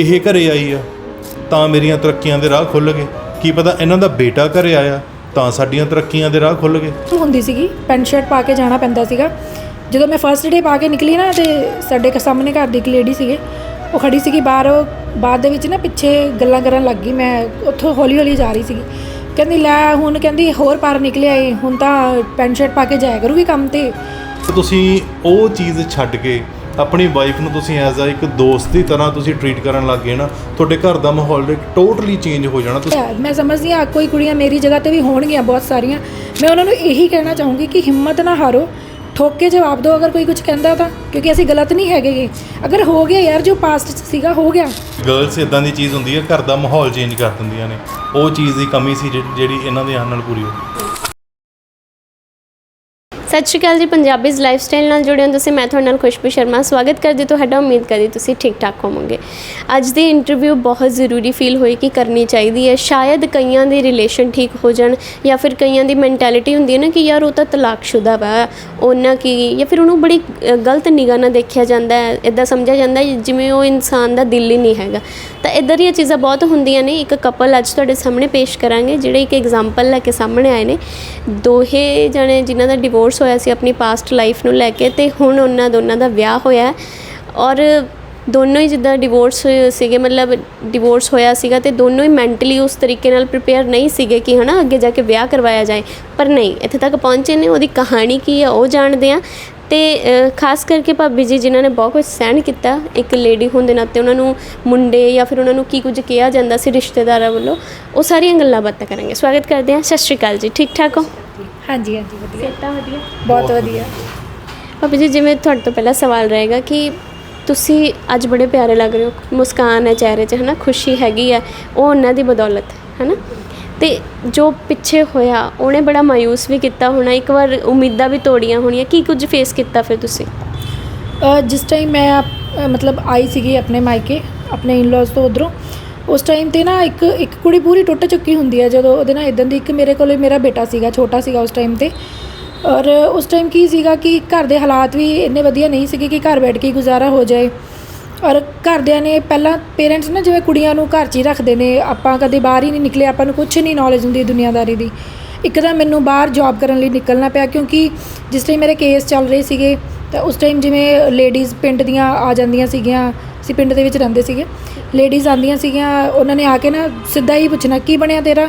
ਇਹ ਘਰੇ ਆਈ ਆ ਤਾਂ ਮੇਰੀਆਂ ਤਰੱਕੀਆਂ ਦੇ ਰਾਹ ਖੁੱਲ ਗਏ। ਕੀ ਪਤਾ ਇਹਨਾਂ ਦਾ ਬੇਟਾ ਘਰੇ ਆਇਆ ਤਾਂ ਸਾਡੀਆਂ ਤਰੱਕੀਆਂ ਦੇ ਰਾਹ ਖੁੱਲ ਗਏ। ਹੁੰਦੀ ਸੀਗੀ ਪੈਂਟ ਸ਼ਰਟ ਪਾ ਕੇ ਜਾਣਾ ਪੈਂਦਾ ਸੀਗਾ। ਜਦੋਂ ਮੈਂ ਫਰਸਟ ਡੇ ਪਾ ਕੇ ਨਿਕਲੀ ਨਾ ਤੇ ਸਾਡੇ ਕ ਸਾਹਮਣੇ ਘਰ ਦੀ ਇੱਕ ਲੇਡੀ ਸੀਗੇ। ਉਹ ਖੜੀ ਸੀਗੀ ਬਾਹਰ ਉਹ ਬਾਅਦ ਦੇ ਵਿੱਚ ਨਾ ਪਿੱਛੇ ਗੱਲਾਂ ਕਰਨ ਲੱਗ ਗਈ। ਮੈਂ ਉੱਥੋਂ ਹੌਲੀ ਹੌਲੀ ਜਾ ਰਹੀ ਸੀਗੀ। ਕਹਿੰਦੀ ਲੈ ਹੁਣ ਕਹਿੰਦੀ ਹੋਰ ਪਾਰ ਨਿਕਲਿਆ ਏ ਹੁਣ ਤਾਂ ਪੈਂਟ ਸ਼ਰਟ ਪਾ ਕੇ ਜਾਇਆ ਕਰੂਗੀ ਕੰਮ ਤੇ। ਤੇ ਤੁਸੀਂ ਉਹ ਚੀਜ਼ ਛੱਡ ਕੇ ਆਪਣੀ ਵਾਈਫ ਨੂੰ ਤੁਸੀਂ ਐਜ਼ ਅ ਇੱਕ ਦੋਸਤ ਦੀ ਤਰ੍ਹਾਂ ਤੁਸੀਂ ਟਰੀਟ ਕਰਨ ਲੱਗ ਗਏ ਨਾ ਤੁਹਾਡੇ ਘਰ ਦਾ ਮਾਹੌਲ ਟੋਟਲੀ ਚੇਂਜ ਹੋ ਜਾਣਾ ਤੁਸੀਂ। ਮੈਂ ਸਮਝਦੀ ਹਾਂ ਕੋਈ ਕੁੜੀਆਂ ਮੇਰੀ ਜਗ੍ਹਾ ਤੇ ਵੀ ਹੋਣਗੀਆਂ ਬਹੁਤ ਸਾਰੀਆਂ। ਮੈਂ ਉਹਨਾਂ ਨੂੰ ਇਹੀ ਕਹਿਣਾ ਚਾਹੂੰਗੀ ਕਿ ਹਿੰਮਤ ਨਾ ਹਾਰੋ ਠੋਕ ਕੇ ਜਵਾਬ ਦਿਓ ਅਗਰ ਕੋਈ ਕੁਝ ਕਹਿੰਦਾ ਤਾਂ ਕਿਉਂਕਿ ਅਸੀਂ ਗਲਤ ਨਹੀਂ ਹੈਗੇ। ਅਗਰ ਹੋ ਗਿਆ ਯਾਰ ਜੋ ਪਾਸਟ 'ਚ ਸੀਗਾ ਹੋ ਗਿਆ। ਗਰਲਸ ਇਦਾਂ ਦੀ ਚੀਜ਼ ਹੁੰਦੀ ਹੈ ਘਰ ਦਾ ਮਾਹੌਲ ਚੇਂਜ ਕਰ ਦਿੰਦੀਆਂ ਨੇ। ਉਹ ਚੀਜ਼ ਦੀ ਕਮੀ ਸੀ ਜਿਹੜੀ- ਇਹਨਾਂ ਦੇ ਆਉਣ ਨਾਲ ਪੂਰੀ ਹੋਈ ਸਤਿ ਸ਼੍ਰੀ ਅਕਾਲ ਜੀ, ਪੰਜਾਬੀਜ਼ ਲਾਈਫਸਟਾਈਲ ਨਾਲ ਜੁੜੇ ਹੋ ਤੁਸੀਂ, ਮੈਂ ਤੁਹਾਡੇ ਨਾਲ ਖੁਸ਼ਬੂ ਸ਼ਰਮਾ। ਸਵਾਗਤ ਕਰਦੀ ਤੁਹਾਡਾ, ਉਮੀਦ ਕਰਦੀ ਤੁਸੀਂ ਠੀਕ ਠਾਕ ਹੋਵੋਗੇ। ਅੱਜ ਦੀ ਇੰਟਰਵਿਊ ਬਹੁਤ ਜ਼ਰੂਰੀ ਫੀਲ ਹੋਈ ਕਿ ਕਰਨੀ ਚਾਹੀਦੀ ਹੈ। ਸ਼ਾਇਦ ਕਈਆਂ ਦੇ ਰਿਲੇਸ਼ਨ ਠੀਕ ਹੋ ਜਾਣ ਜਾਂ ਫਿਰ ਕਈਆਂ ਦੀ ਮੈਂਟੈਲਿਟੀ ਹੁੰਦੀ ਹੈ ਨਾ ਕਿ ਯਾਰ ਉਹ ਤਾਂ ਤਲਾਕਸ਼ੁਦਾ ਵਾ, ਉਹਨਾਂ ਕੀ, ਜਾਂ ਫਿਰ ਉਹਨੂੰ ਬੜੀ ਗਲਤ ਨਿਗਾਹ ਨਾਲ ਦੇਖਿਆ ਜਾਂਦਾ ਹੈ ਇਦਾਂ ਸਮਝਿਆ ਜਾਂਦਾ ਜਿਵੇਂ ਉਹ ਇਨਸਾਨ ਦਾ ਦਿਲ ਹੀ ਨਹੀਂ ਹੈਗਾ। ਤਾਂ ਇਦਾਂ ਦੀਆਂ ਚੀਜ਼ਾਂ ਬਹੁਤ ਹੁੰਦੀਆਂ ਨੇ। ਇੱਕ ਕਪਲ ਅੱਜ ਤੁਹਾਡੇ ਸਾਹਮਣੇ ਪੇਸ਼ ਕਰਾਂਗੇ, ਜਿਹੜੇ ਇੱਕ ਐਗਜ਼ਾਮਪਲ ਲੈ ਕੇ ਸਾਹਮਣੇ ਆਏ ਨੇ। ਦੋਹੇ ਜਣੇ ਜਿਨ੍ਹਾਂ ਦਾ ਡਿਵੋਰਸ ਹੋਇਆ ਸੀ ਆਪਣੀ ਪਾਸਟ ਲਾਈਫ ਨੂੰ ਲੈ ਕੇ ਤੇ ਹੁਣ ਉਹਨਾਂ ਦੋਨਾਂ ਦਾ ਵਿਆਹ ਹੋਇਆ ਔਰ ਦੋਨੋਂ ਹੀ ਜਿੱਦਾਂ ਡਿਵੋਰਸ ਸੀਗੇ, ਮਤਲਬ ਡਿਵੋਰਸ ਹੋਇਆ ਸੀਗਾ ਤੇ ਦੋਨੋਂ ਹੀ ਮੈਂਟਲੀ ਉਸ ਤਰੀਕੇ ਨਾਲ ਪ੍ਰਿਪੇਅਰ ਨਹੀਂ ਸੀਗੇ ਕਿ ਹਨਾ ਅੱਗੇ ਜਾ ਕੇ ਵਿਆਹ ਕਰਵਾਇਆ ਜਾਏ। ਪਰ ਨਹੀਂ, ਇੱਥੇ ਤੱਕ ਪਹੁੰਚੇ ਨੇ, ਉਹਦੀ ਕਹਾਣੀ ਕੀ ਹੈ ਉਹ ਜਾਣਦੇ ਆ ਤੇ ਖਾਸ ਕਰਕੇ ਭਾਬੀ ਜੀ ਜਿਨ੍ਹਾਂ ਨੇ ਬਹੁਤ ਕੁਝ ਸਹਿਣ ਕੀਤਾ, ਇੱਕ ਲੇਡੀ ਹੋਣ ਦੇ ਨਾਤੇ ਉਹਨਾਂ ਨੂੰ ਮੁੰਡੇ ਜਾਂ ਫਿਰ ਉਹਨਾਂ ਨੂੰ ਕੀ ਕੁਝ ਕਿਹਾ ਜਾਂਦਾ ਸੀ ਰਿਸ਼ਤੇਦਾਰਾਂ ਵੱਲੋਂ, ਉਹ ਸਾਰੀਆਂ ਗੱਲਾਂ ਬਾਤਾਂ ਕਰਾਂਗੇ। ਸਵਾਗਤ ਕਰਦੇ ਹਾਂ, ਸਤਿ ਸ਼੍ਰੀ ਅਕਾਲ ਜੀ ਠੀਕ ਠਾਕ ਹੋ? ਹਾਂਜੀ ਹਾਂਜੀ ਵਧੀਆ। ਸਿਹਤਾਂ ਵਧੀਆ? ਬਹੁਤ ਵਧੀਆ। ਭਾਬੀ ਜੀ ਜਿਵੇਂ ਤੁਹਾਡੇ ਤੋਂ ਪਹਿਲਾ ਸਵਾਲ ਰਹੇਗਾ ਕਿ ਤੁਸੀਂ ਅੱਜ ਬੜੇ ਪਿਆਰੇ ਲੱਗ ਰਹੇ ਹੋ ਮੁਸਕਾਨ ਹੈ ਚਿਹਰੇ 'ਚ ਹਨਾ ਖੁਸ਼ੀ ਹੈਗੀ ਹੈ ਉਹ ਉਹਨਾਂ ਦੀ ਬਦੌਲਤ ਹੈ ਹਨਾ? ਤੇ ਜੋ ਪਿੱਛੇ ਹੋਇਆ ਉਹਨੇ ਬੜਾ ਮਾਇੂਸ ਵੀ ਕੀਤਾ ਹੋਣਾ ਇੱਕ ਵਾਰ ਉਮੀਦਾਂ ਵੀ ਤੋੜੀਆਂ ਹੋਣੀਆਂ ਕੀ ਕੁਝ ਫੇਸ ਕੀਤਾ ਫਿਰ ਤੁਸੀਂ? ਅ, ਜਿਸ ਟਾਈਮ ਮੈਂ ਮਤਲਬ ਆਈ ਸੀਗੀ ਆਪਣੇ ਮਾਇਕੇ ਆਪਣੇ ਇਨ-ਲॉज ਤੋਂ ਉਧਰੋਂ ਉਸ ਟਾਈਮ ਤੇ ਨਾ ਇੱਕ ਇੱਕ ਕੁੜੀ ਪੂਰੀ ਟੁੱਟ ਚੁੱਕੀ ਹੁੰਦੀ ਹੈ ਜਦੋਂ ਉਹਦੇ ਨਾਲ ਇਦਾਂ ਦੀ ਇੱਕ ਮੇਰੇ ਕੋਲੇ ਮੇਰਾ ਬੇਟਾ ਸੀਗਾ, ਛੋਟਾ ਸੀਗਾ ਉਸ ਟਾਈਮ ਤੇ। ਔਰ ਉਸ ਟਾਈਮ ਕੀ ਸੀਗਾ ਕਿ ਘਰ ਦੇ ਹਾਲਾਤ ਵੀ ਇੰਨੇ ਵਧੀਆ ਨਹੀਂ ਸੀਗੇ ਕਿ ਘਰ ਬੈਠ ਕੇ ਹੀ ਗੁਜ਼ਾਰਾ ਹੋ ਜਾਏ। ਔਰ ਘਰਦਿਆਂ ਨੇ ਪਹਿਲਾਂ ਪੇਰੈਂਟਸ ਨਾ ਜਿਵੇਂ ਕੁੜੀਆਂ ਨੂੰ ਘਰ 'ਚ ਹੀ ਰੱਖਦੇ ਨੇ, ਆਪਾਂ ਕਦੇ ਬਾਹਰ ਹੀ ਨਹੀਂ ਨਿਕਲੇ, ਆਪਾਂ ਨੂੰ ਕੁਝ ਨਹੀਂ ਨੌਲੇਜ ਹੁੰਦੀ ਦੁਨੀਆਦਾਰੀ ਦੀ। ਇੱਕ ਤਾਂ ਮੈਨੂੰ ਬਾਹਰ ਜੌਬ ਕਰਨ ਲਈ ਨਿਕਲਣਾ ਪਿਆ ਕਿਉਂਕਿ ਜਿਸ ਟਾਈਮ ਮੇਰੇ ਕੇਸ ਚੱਲ ਰਹੇ ਸੀਗੇ, ਤਾਂ ਉਸ ਟਾਈਮ ਜਿਵੇਂ ਲੇਡੀਜ਼ ਪਿੰਡ ਦੀਆਂ ਆ ਜਾਂਦੀਆਂ ਸੀਗੀਆਂ, ਅਸੀਂ ਪਿੰਡ ਦੇ ਵਿੱਚ ਰਹਿੰਦੇ ਸੀਗੇ। ਲੇਡੀਜ਼ ਆਉਂਦੀਆਂ ਸੀਗੀਆਂ, ਉਹਨਾਂ ਨੇ ਆ ਕੇ ਨਾ ਸਿੱਧਾ ਹੀ ਪੁੱਛਣਾ, ਕੀ ਬਣਿਆ ਤੇਰਾ?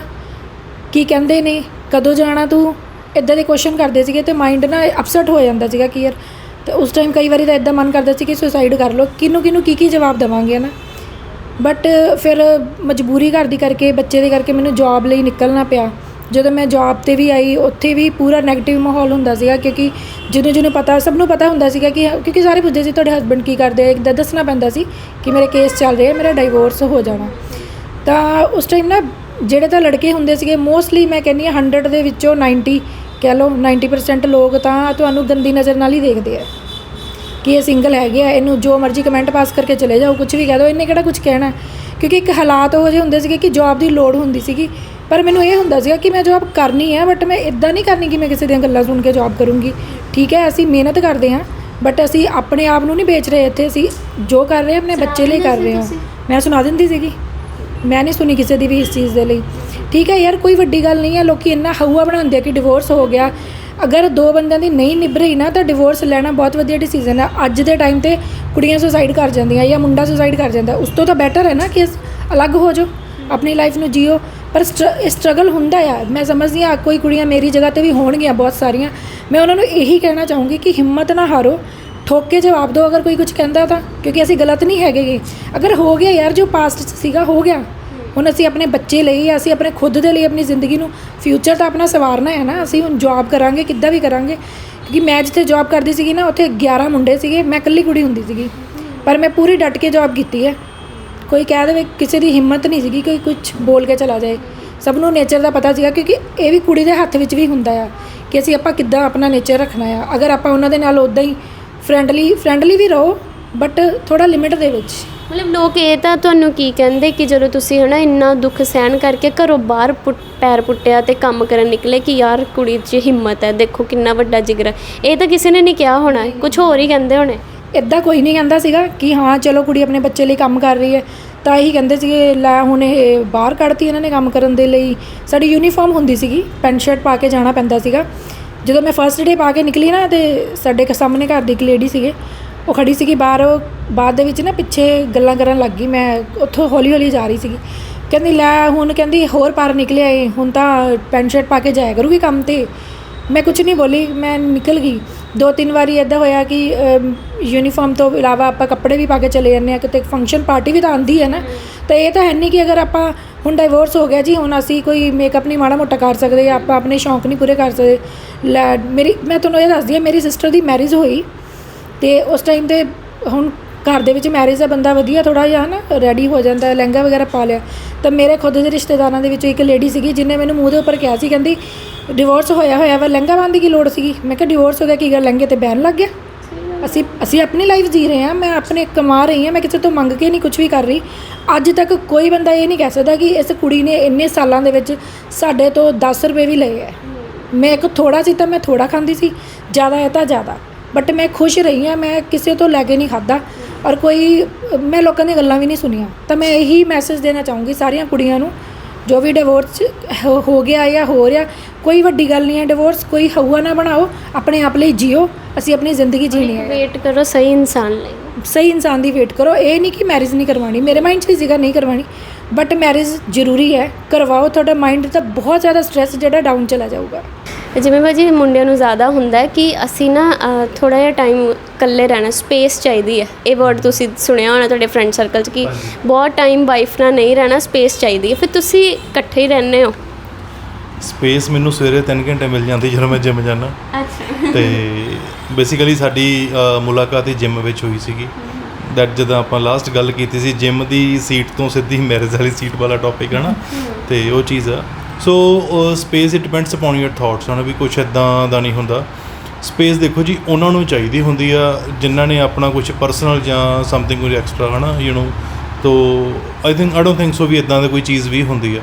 ਕੀ ਕਹਿੰਦੇ ਨੇ? ਕਦੋਂ ਜਾਣਾ ਤੂੰ? ਇਦਾਂ ਦੇ ਕੁਐਸਚਨ ਕਰਦੇ ਸੀਗੇ ਤੇ ਮਾਈਂਡ ਨਾ ਅਪਸੈਟ ਹੋ ਜਾਂਦਾ ਸੀਗਾ ਕਿ ਯਾਰ, ਤੇ ਉਸ ਟਾਈਮ ਕਈ ਵਾਰੀ ਤਾਂ ਇਦਾਂ ਮਨ ਕਰਦਾ ਸੀ ਕਿ ਸੁਸਾਈਡ ਕਰ ਲਓ। ਕਿਹਨੂੰ ਕਿਹਨੂੰ, ਕੀ ਕੀ ਜਵਾਬ ਦੇਵਾਂਗੇ ਨਾ ਬਟ ਫਿਰ ਮਜਬੂਰੀ ਘਰ ਦੀ ਕਰਕੇ, ਬੱਚੇ ਦੇ ਕਰਕੇ ਮੈਨੂੰ ਜੌਬ ਲਈ ਨਿਕਲਣਾ ਪਿਆ। ਜਦੋਂ ਮੈਂ ਜੌਬ ਤੇ ਵੀ ਆਈ, ਉੱਥੇ ਵੀ ਪੂਰਾ 네ਗੇਟਿਵ ਮਾਹੌਲ ਹੁੰਦਾ ਸੀਗਾ ਕਿਉਂਕਿ ਜਿਹਨੂੰ ਜਿਹਨੂੰ ਪਤਾ, ਸਭ ਨੂੰ ਪਤਾ ਹੁੰਦਾ ਸੀਗਾ ਕਿ ਕਿਉਂਕਿ ਸਾਰੇ ਪੁੱਛਦੇ ਸੀ, ਤੁਹਾਡੇ ਹਸਬੰਡ ਕੀ ਕਰਦੇ ਆ? ਇੱਦਾਂ ਦੱਸਣਾ ਪੈਂਦਾ ਸੀ ਕਿ ਮੇਰੇ ਕੇਸ ਚੱਲ ਰਿਹਾ, ਮੇਰਾ ਡਾਈਵੋਰਸ ਹੋ ਜਾਣਾ। ਤਾਂ ਉਸ ਟਾਈਮ ਨਾ ਜਿਹੜੇ ਤਾਂ ਲੜਕੇ ਹੁੰਦੇ ਸੀਗੇ ਮੋਸਟਲੀ ਮੈਂ ਕਹਿੰਦੀ ਹਾਂ 100 ਦੇ ਵਿੱਚੋਂ 90 ਕਹਿ ਲਓ 90% ਲੋਕ ਤਾਂ ਤੁਹਾਨੂੰ ਗੰਦੀ ਨਜ਼ਰ ਨਾਲ ਹੀ ਦੇਖਦੇ ਆ ਕਿ ਇਹ ਸਿੰਗਲ ਹੈਗੇ ਆ, ਇਹਨੂੰ ਜੋ ਮਰਜ਼ੀ ਕਮੈਂਟ ਪਾਸ ਕਰਕੇ ਚਲੇ ਜਾਓ ਕੁਝ ਵੀ ਕਹਿ ਦਿਓ, ਇਹਨੇ ਕਿਹੜਾ ਕੁਝ ਕਹਿਣਾ? ਕਿਉਂਕਿ ਇੱਕ ਹਾਲਾਤ ਉਹ ਜਿਹੇ ਹੁੰਦੇ ਸੀਗੇ ਕਿ ਜੌਬ ਦੀ ਲੋੜ ਹੁੰਦੀ ਸੀਗੀ। ਪਰ ਮੈਨੂੰ ਇਹ ਹੁੰਦਾ ਸੀਗਾ ਕਿ ਮੈਂ ਜੌਬ ਕਰਨੀ ਹੈ ਬਟ ਮੈਂ ਇਦਾਂ ਨਹੀਂ ਕਰਨੀ ਕਿ ਮੈਂ ਕਿਸੇ ਦੀਆਂ ਗੱਲਾਂ ਸੁਣ ਕੇ ਜੌਬ ਕਰੂੰਗੀ। ਠੀਕ ਹੈ ਅਸੀਂ ਮਿਹਨਤ ਕਰਦੇ ਹਾਂ ਬਟ ਅਸੀਂ ਆਪਣੇ ਆਪ ਨੂੰ ਨਹੀਂ ਵੇਚ ਰਹੇ ਇੱਥੇ ਅਸੀਂ ਜੋ ਕਰ ਰਹੇ ਆਪਣੇ ਬੱਚੇ ਲਈ ਕਰ ਰਹੇ ਹਾਂ। ਮੈਂ ਸੁਣਾ ਦਿੰਦੀ ਸੀਗੀ। ਮੈਂ ਨਹੀਂ ਸੁਣੀ ਕਿਸੇ ਦੀ ਵੀ ਇਸ ਚੀਜ਼ ਦੇ ਲਈ। ਠੀਕ ਹੈ ਯਾਰ ਕੋਈ ਵੱਡੀ ਗੱਲ ਨਹੀਂ ਹੈ ਲੋਕੀ ਇੰਨਾ ਹਊਆ ਬਣਾਉਂਦੇ ਆ ਕਿ ਡਿਵੋਰਸ ਹੋ ਗਿਆ। ਅਗਰ ਦੋ ਬੰਦਿਆਂ ਦੀ ਨਹੀਂ ਨਿਭ ਰਹੀ ਨਾ ਤਾਂ ਡਿਵੋਰਸ ਲੈਣਾ ਬਹੁਤ ਵਧੀਆ ਡਿਸੀਜਨ ਹੈ। ਅੱਜ ਦੇ ਟਾਈਮ ਤੇ ਕੁੜੀਆਂ ਸੁਸਾਈਡ ਕਰ ਜਾਂਦੀਆਂ ਜਾਂ ਮੁੰਡਾ ਸੁਸਾਈਡ ਕਰ ਜਾਂਦਾ ਉਸ ਤੋਂ ਤਾਂ ਬੈਟਰ ਹੈ ਨਾ ਕਿ ਅਲੱਗ ਹੋ ਜਾਓ। ਆਪਣੀ ਲਾਈਫ ਨੂੰ ਜੀਓ। ਪਰ ਸਟਰਗਲ ਹੁੰਦਾ ਆ। ਮੈਂ ਸਮਝਦੀ ਹਾਂ, ਕੋਈ ਕੁੜੀਆਂ ਮੇਰੀ ਜਗ੍ਹਾ ਤੇ ਵੀ ਹੋਣਗੀਆਂ ਬਹੁਤ ਸਾਰੀਆਂ। ਮੈਂ ਉਹਨਾਂ ਨੂੰ ਇਹੀ ਕਹਿਣਾ ਚਾਹੂੰਗੀ ਕਿ ਹਿੰਮਤ ਨਾ ਹਾਰੋ। ਠੋਕ ਕੇ ਜਵਾਬ ਦਿਓ ਅਗਰ ਕੋਈ ਕੁਝ ਕਹਿੰਦਾ ਤਾਂ, ਕਿਉਂਕਿ ਅਸੀਂ ਗਲਤ ਨਹੀਂ ਹੈਗੇ ਅਗਰ ਹੋ ਗਿਆ ਯਾਰ, ਜੋ ਪਾਸਟ 'ਚ ਸੀਗਾ, ਹੋ ਗਿਆ। ਹੁਣ ਅਸੀਂ ਆਪਣੇ ਬੱਚੇ ਲਈ, ਅਸੀਂ ਆਪਣੇ ਖੁਦ ਦੇ ਲਈ ਆਪਣੀ ਜ਼ਿੰਦਗੀ ਨੂੰ ਫਿਊਚਰ ਤਾਂ ਆਪਣਾ ਸਵਾਰਨਾ ਹੈ ਨਾ। ਅਸੀਂ ਹੁਣ ਜੌਬ ਕਰਾਂਗੇ, ਕਿੱਦਾਂ ਵੀ ਕਰਾਂਗੇ। ਕਿਉਂਕਿ ਮੈਂ ਜਿੱਥੇ ਜੌਬ ਕਰਦੀ ਸੀਗੀ ਨਾ, ਉੱਥੇ 11 ਮੁੰਡੇ ਸੀਗੇ। ਮੈਂ ਇਕੱਲੀ ਕੁੜੀ ਹੁੰਦੀ ਸੀਗੀ। ਪਰ ਮੈਂ ਪੂਰੀ ਡਟ ਕੇ ਜੌਬ ਕੀਤੀ ਹੈ। ਕੋਈ ਕਹਿ ਦੇਵੇ, ਕਿਸੇ ਦੀ ਹਿੰਮਤ ਨਹੀਂ ਸੀਗੀ ਕੋਈ ਕੁਝ ਬੋਲ ਕੇ ਚਲਾ ਜਾਏ। ਸਭ ਨੂੰ ਨੇਚਰ ਦਾ ਪਤਾ ਸੀਗਾ ਕਿਉਂਕਿ ਇਹ ਵੀ ਕੁੜੀ ਦੇ ਹੱਥ ਵਿੱਚ ਵੀ ਹੁੰਦਾ ਆ ਕਿ ਅਸੀਂ ਆਪਾਂ ਕਿੱਦਾਂ ਆਪਣਾ ਨੇਚਰ ਰੱਖਣਾ ਆ। ਅਗਰ ਆਪਾਂ ਉਹਨਾਂ ਦੇ ਨਾਲ ਉਦਾਂ ਹੀ ਫਰੈਂਡਲੀ ਫਰੈਂਡਲੀ ਵੀ ਰਹੋ ਬਟ ਥੋੜਾ ਲਿਮਿਟ ਦੇ ਵਿੱਚ। ਮਤਲਬ ਲੋਕ ਇਹ ਤਾਂ ਤੁਹਾਨੂੰ ਕੀ ਕਹਿੰਦੇ ਕਿ ਜਦੋਂ ਤੁਸੀਂ ਹਨਾ ਇੰਨਾ ਦੁੱਖ ਸਹਿਣ ਕਰਕੇ ਘਰੋਂ ਬਾਹਰ ਪੁੱਟ- ਪੈਰ ਪੁੱਟਿਆ ਤੇ ਕੰਮ ਕਰਨ ਨਿਕਲੇ ਕਿ ਯਾਰ ਕੁੜੀ 'ਚ ਹਿੰਮਤ ਹੈ, ਦੇਖੋ ਕਿੰਨਾ ਵੱਡਾ ਜਿਗਰ। ਇਹ ਤਾਂ ਕਿਸੇ ਨੇ ਨਹੀਂ ਕਿਹਾ ਹੋਣਾ ਕੁਝ ਹੋਰ ਹੀ ਕਹਿੰਦੇ ਹੋਣੇ। ਇਦਾਂ ਕੋਈ ਨਹੀਂ ਕਹਿੰਦਾ ਸੀਗਾ ਕਿ ਹਾਂ, ਚਲੋ ਕੁੜੀ ਆਪਣੇ ਬੱਚੇ ਲਈ ਕੰਮ ਕਰ ਰਹੀ ਹੈ। ਤਾਂ ਇਹੀ ਕਹਿੰਦੇ ਸੀਗੇ, ਲੈ ਹੁਣ ਇਹ ਬਾਹਰ ਕੱਢਤੀ ਇਹਨਾਂ ਨੇ ਕੰਮ ਕਰਨ ਦੇ ਲਈ। ਸਾਡੀ ਯੂਨੀਫਾਰਮ ਹੁੰਦੀ ਸੀਗੀ, ਪੈਂਟ ਸ਼ਰਟ ਪਾ ਕੇ ਜਾਣਾ ਪੈਂਦਾ ਸੀਗਾ। ਜਦੋਂ ਮੈਂ ਫਰਸਟ ਡੇ ਪਾ ਕੇ ਨਿਕਲੀ ਨਾ ਤੇ ਸਾਡੇ ਸਾਹਮਣੇ ਘਰ ਦੀ ਇੱਕ ਲੇਡੀ ਸੀਗੇ, ਉਹ ਖੜੀ ਸੀਗੀ ਬਾਹਰ, ਉਹ ਬਾਅਦ ਦੇ ਵਿੱਚ ਨਾ ਪਿੱਛੇ ਗੱਲਾਂ ਕਰਨ ਲੱਗ ਗਈ। ਮੈਂ ਉੱਥੋਂ ਹੌਲੀ ਹੌਲੀ ਜਾ ਰਹੀ ਸੀਗੀ। ਕਹਿੰਦੀ, ਲੈ ਹੁਣ ਕਹਿੰਦੀ ਹੋਰ ਪਾਰ ਨਿਕਲਿਆ ਏ, ਹੁਣ ਤਾਂ ਪੈਂਟ ਸ਼ਰਟ ਪਾ ਕੇ ਜਾਇਆ ਕਰੂਗੀ ਕੰਮ ਤੇ। ਮੈਂ ਕੁਝ ਨਹੀਂ ਬੋਲੀ, ਮੈਂ ਨਿਕਲ ਗਈ। ਦੋ ਤਿੰਨ ਵਾਰੀ ਇਦਾਂ ਹੋਇਆ ਕਿ ਯੂਨੀਫਾਰਮ ਤੋਂ ਇਲਾਵਾ ਆਪਾਂ ਕੱਪੜੇ ਵੀ ਪਾ ਕੇ ਚਲੇ ਜਾਂਦੇ ਆ ਕਿਤੇ ਫੰਕਸ਼ਨ ਪਾਰਟੀ ਵੀ ਤਾਂ ਆਂਦੀ ਹੈ ਨਾ। ਤਾਂ ਇਹ ਤਾਂ ਹੈ ਨਹੀਂ ਕਿ ਅਗਰ ਆਪਾਂ ਹੁਣ ਡਾਈਵੋਰਸ ਹੋ ਗਿਆ ਜੀ, ਹੁਣ ਅਸੀਂ ਕੋਈ ਮੇਕਅਪ ਨਹੀਂ ਮਾੜਾ ਮੋਟਾ ਕਰ ਸਕਦੇ, ਆਪਾਂ ਆਪਣੇ ਸ਼ੌਂਕ ਨਹੀਂ ਪੂਰੇ ਕਰ ਸਕਦੇ। ਲੈ, ਮੇਰੀ, ਮੈਂ ਤੁਹਾਨੂੰ ਇਹ ਦੱਸਦੀ ਹਾਂ, ਮੇਰੀ ਸਿਸਟਰ ਦੀ ਮੈਰਿਜ ਹੋਈ ਤੇ ਉਸ ਟਾਈਮ ਤੇ ਹੁਣ ਘਰ ਦੇ ਵਿੱਚ ਮੈਰਿਜ ਦਾ ਬੰਦਾ ਵਧੀਆ ਥੋੜਾ ਜਿਹਾ ਨਾ ਰੈਡੀ ਹੋ ਜਾਂਦਾ, ਲਹਿੰਗਾ ਵਗੈਰਾ ਪਾ ਲਿਆ। ਤਾਂ ਮੇਰੇ ਖੁਦ ਦੇ ਰਿਸ਼ਤੇਦਾਰਾਂ ਦੇ ਵਿੱਚੋਂ ਇੱਕ ਲੇਡੀ ਸੀਗੀ ਜਿਨੇ ਮੈਨੂੰ ਮੂੰਹ ਦੇ ਉੱਪਰ ਕਿਹਾ ਸੀ, ਕਹਿੰਦੀ ਡਿਵੋਰਸ ਹੋਇਆ ਹੋਇਆ ਵਾ, ਲਹਿੰਗਾ ਪਾਉਣ ਦੀ ਕੀ ਲੋੜ ਸੀਗੀ? ਮੈਂ ਕਿਹਾ ਡਿਵੋਰਸ ਹੋ ਗਿਆ, ਕੀ ਗੱਲ? ਲਹਿੰਗੇ ਤੇ ਬੈਨ ਲੱਗ ਗਿਆ। ਅਸੀਂ ਅਸੀਂ ਆਪਣੀ ਲਾਈਫ ਜੀ ਰਹੇ ਹਾਂ, ਮੈਂ ਆਪਣੇ ਕਮਾ ਰਹੀ ਹਾਂ, ਮੈਂ ਕਿਸੇ ਤੋਂ ਮੰਗ ਕੇ ਨਹੀਂ ਕੁਝ ਵੀ ਕਰ ਰਹੀ। ਅੱਜ ਤੱਕ ਕੋਈ ਬੰਦਾ ਇਹ ਨਹੀਂ ਕਹਿ ਸਕਦਾ ਕਿ ਇਸ ਕੁੜੀ ਨੇ ਇੰਨੇ ਸਾਲਾਂ ਦੇ ਵਿੱਚ ਸਾਡੇ ਤੋਂ 10 ਰੁਪਏ ਵੀ ਲਏ ਹੈ। ਮੈਂ ਇੱਕ ਥੋੜਾ ਸੀ ਤਾਂ ਮੈਂ ਥੋੜਾ ਖਾਂਦੀ ਸੀ, ਜ਼ਿਆਦਾ ਹੈ ਤਾਂ ਜ਼ਿਆਦਾ। ਬਟ ਮੈਂ ਖੁਸ਼ ਰਹੀ ਹਾਂ, ਮੈਂ ਕਿਸੇ ਤੋਂ ਲੈ ਕੇ ਨਹੀਂ ਖਾਦਾ ਔਰ ਕੋਈ, ਮੈਂ ਲੋਕਾਂ ਦੀਆਂ ਗੱਲਾਂ ਵੀ ਨਹੀਂ ਸੁਣੀਆਂ। ਤਾਂ ਮੈਂ ਇਹੀ ਮੈਸੇਜ ਦੇਣਾ ਚਾਹੂੰਗੀ ਸਾਰੀਆਂ ਕੁੜੀਆਂ ਨੂੰ ਜੋ ਵੀ ਡਿਵੋਰਸ ਹੋ ਹੋ ਗਿਆ ਜਾਂ ਹੋ ਰਿਹਾ ਕੋਈ ਵੱਡੀ ਗੱਲ ਨਹੀਂ ਹੈ ਡਿਵੋਰਸ ਕੋਈ ਹਊਆ ਨਾ ਬਣਾਓ ਆਪਣੇ ਆਪ ਲਈ ਜੀਓ ਅਸੀਂ ਆਪਣੀ ਜ਼ਿੰਦਗੀ ਜੀਣੀ ਹੈ। ਵੇਟ ਕਰੋ ਸਹੀ ਇਨਸਾਨ ਲਈ। ਸਹੀ ਇਨਸਾਨ ਦੀ ਵੇਟ ਕਰੋ ਇਹ ਨਹੀਂ ਕਿ ਮੈਰਿਜ ਨਹੀਂ ਕਰਵਾਣੀ ਮੇਰੇ ਮਾਈਂਡ 'ਚ ਸੀਗਾ ਨਹੀਂ ਕਰਵਾਣੀ ਬਟ ਮੈਰਿਜ ਜ਼ਰੂਰੀ ਹੈ ਕਰਵਾਓ ਤੁਹਾਡਾ ਮਾਈਂਡ ਦਾ ਬਹੁਤ ਜ਼ਿਆਦਾ ਸਟ੍ਰੈਸ ਜਿਹੜਾ ਡਾਊਨ ਚਲਾ ਜਾਊਗਾ। ਜਿਵੇਂ ਭਾਜੀ ਮੁੰਡਿਆਂ ਨੂੰ ਜ਼ਿਆਦਾ ਹੁੰਦਾ ਹੈ ਕਿ ਅਸੀਂ ਨਾ ਥੋੜਾ ਜਿਹਾ ਟਾਈਮ ਇਕੱਲੇ ਰਹਿਣਾ ਸਪੇਸ ਚਾਹੀਦੀ ਹੈ। ਇਹ ਵਰਡ ਤੁਸੀਂ ਸੁਣਿਆ ਹੋਣਾ ਤੁਹਾਡੇ ਫਰੈਂਡ ਸਰਕਲ 'ਚ ਕਿ ਬਹੁਤ ਟਾਈਮ ਵਾਈਫ ਨਾਲ ਨਹੀਂ ਰਹਿਣਾ ਸਪੇਸ ਚਾਹੀਦੀ ਹੈ। ਫਿਰ ਤੁਸੀਂ ਇਕੱਠੇ ਹੀ ਰਹਿੰਦੇ ਹੋ? ਸਪੇਸ ਮੈਨੂੰ ਸਵੇਰੇ 3 ਘੰਟੇ ਮਿਲ ਜਾਂਦੀ ਜਦੋਂ ਮੈਂ ਜਿਮ ਜਾਂਦਾ। ਅੱਛਾ। ਤੇ ਬੇਸਿਕਲੀ ਸਾਡੀ ਮੁਲਾਕਾਤ ਹੀ ਜਿਮ ਵਿੱਚ ਹੋਈ ਸੀਗੀ। ਦੈਟ ਜਦੋਂ ਆਪਾਂ ਲਾਸਟ ਗੱਲ ਕੀਤੀ ਸੀ ਜਿਮ ਦੀ ਸੀਟ ਤੋਂ ਸਿੱਧੀ ਮੈਰਿਜ ਵਾਲੀ ਸੀਟ ਵਾਲਾ ਟੌਪਿਕ ਹੈ ਨਾ। ਤੇ ਉਹ ਚੀਜ਼ ਆ। So space it depends upon your thoughts ਹਨ ਵੀ ਕੁਝ ਇਦਾਂ ਦਾ ਨਹੀਂ ਹੁੰਦਾ। ਸਪੇਸ ਦੇਖੋ ਜੀ, ਉਹਨਾਂ ਨੂੰ ਚਾਹੀਦੀ ਹੁੰਦੀ ਆ, ਜਿਨ੍ਹਾਂ ਨੇ ਆਪਣਾ ਕੁਝ ਪਰਸਨਲ ਜਾਂ ਸਮਥਿੰਗ ਕੁਝ ਐਕਸਟਰਾ ਹਨਾ ਯੂ نو ਤੋ I think I don't think so ਵੀ ਇਦਾਂ ਦੀ ਕੋਈ ਚੀਜ਼ ਵੀ ਹੁੰਦੀ ਆ।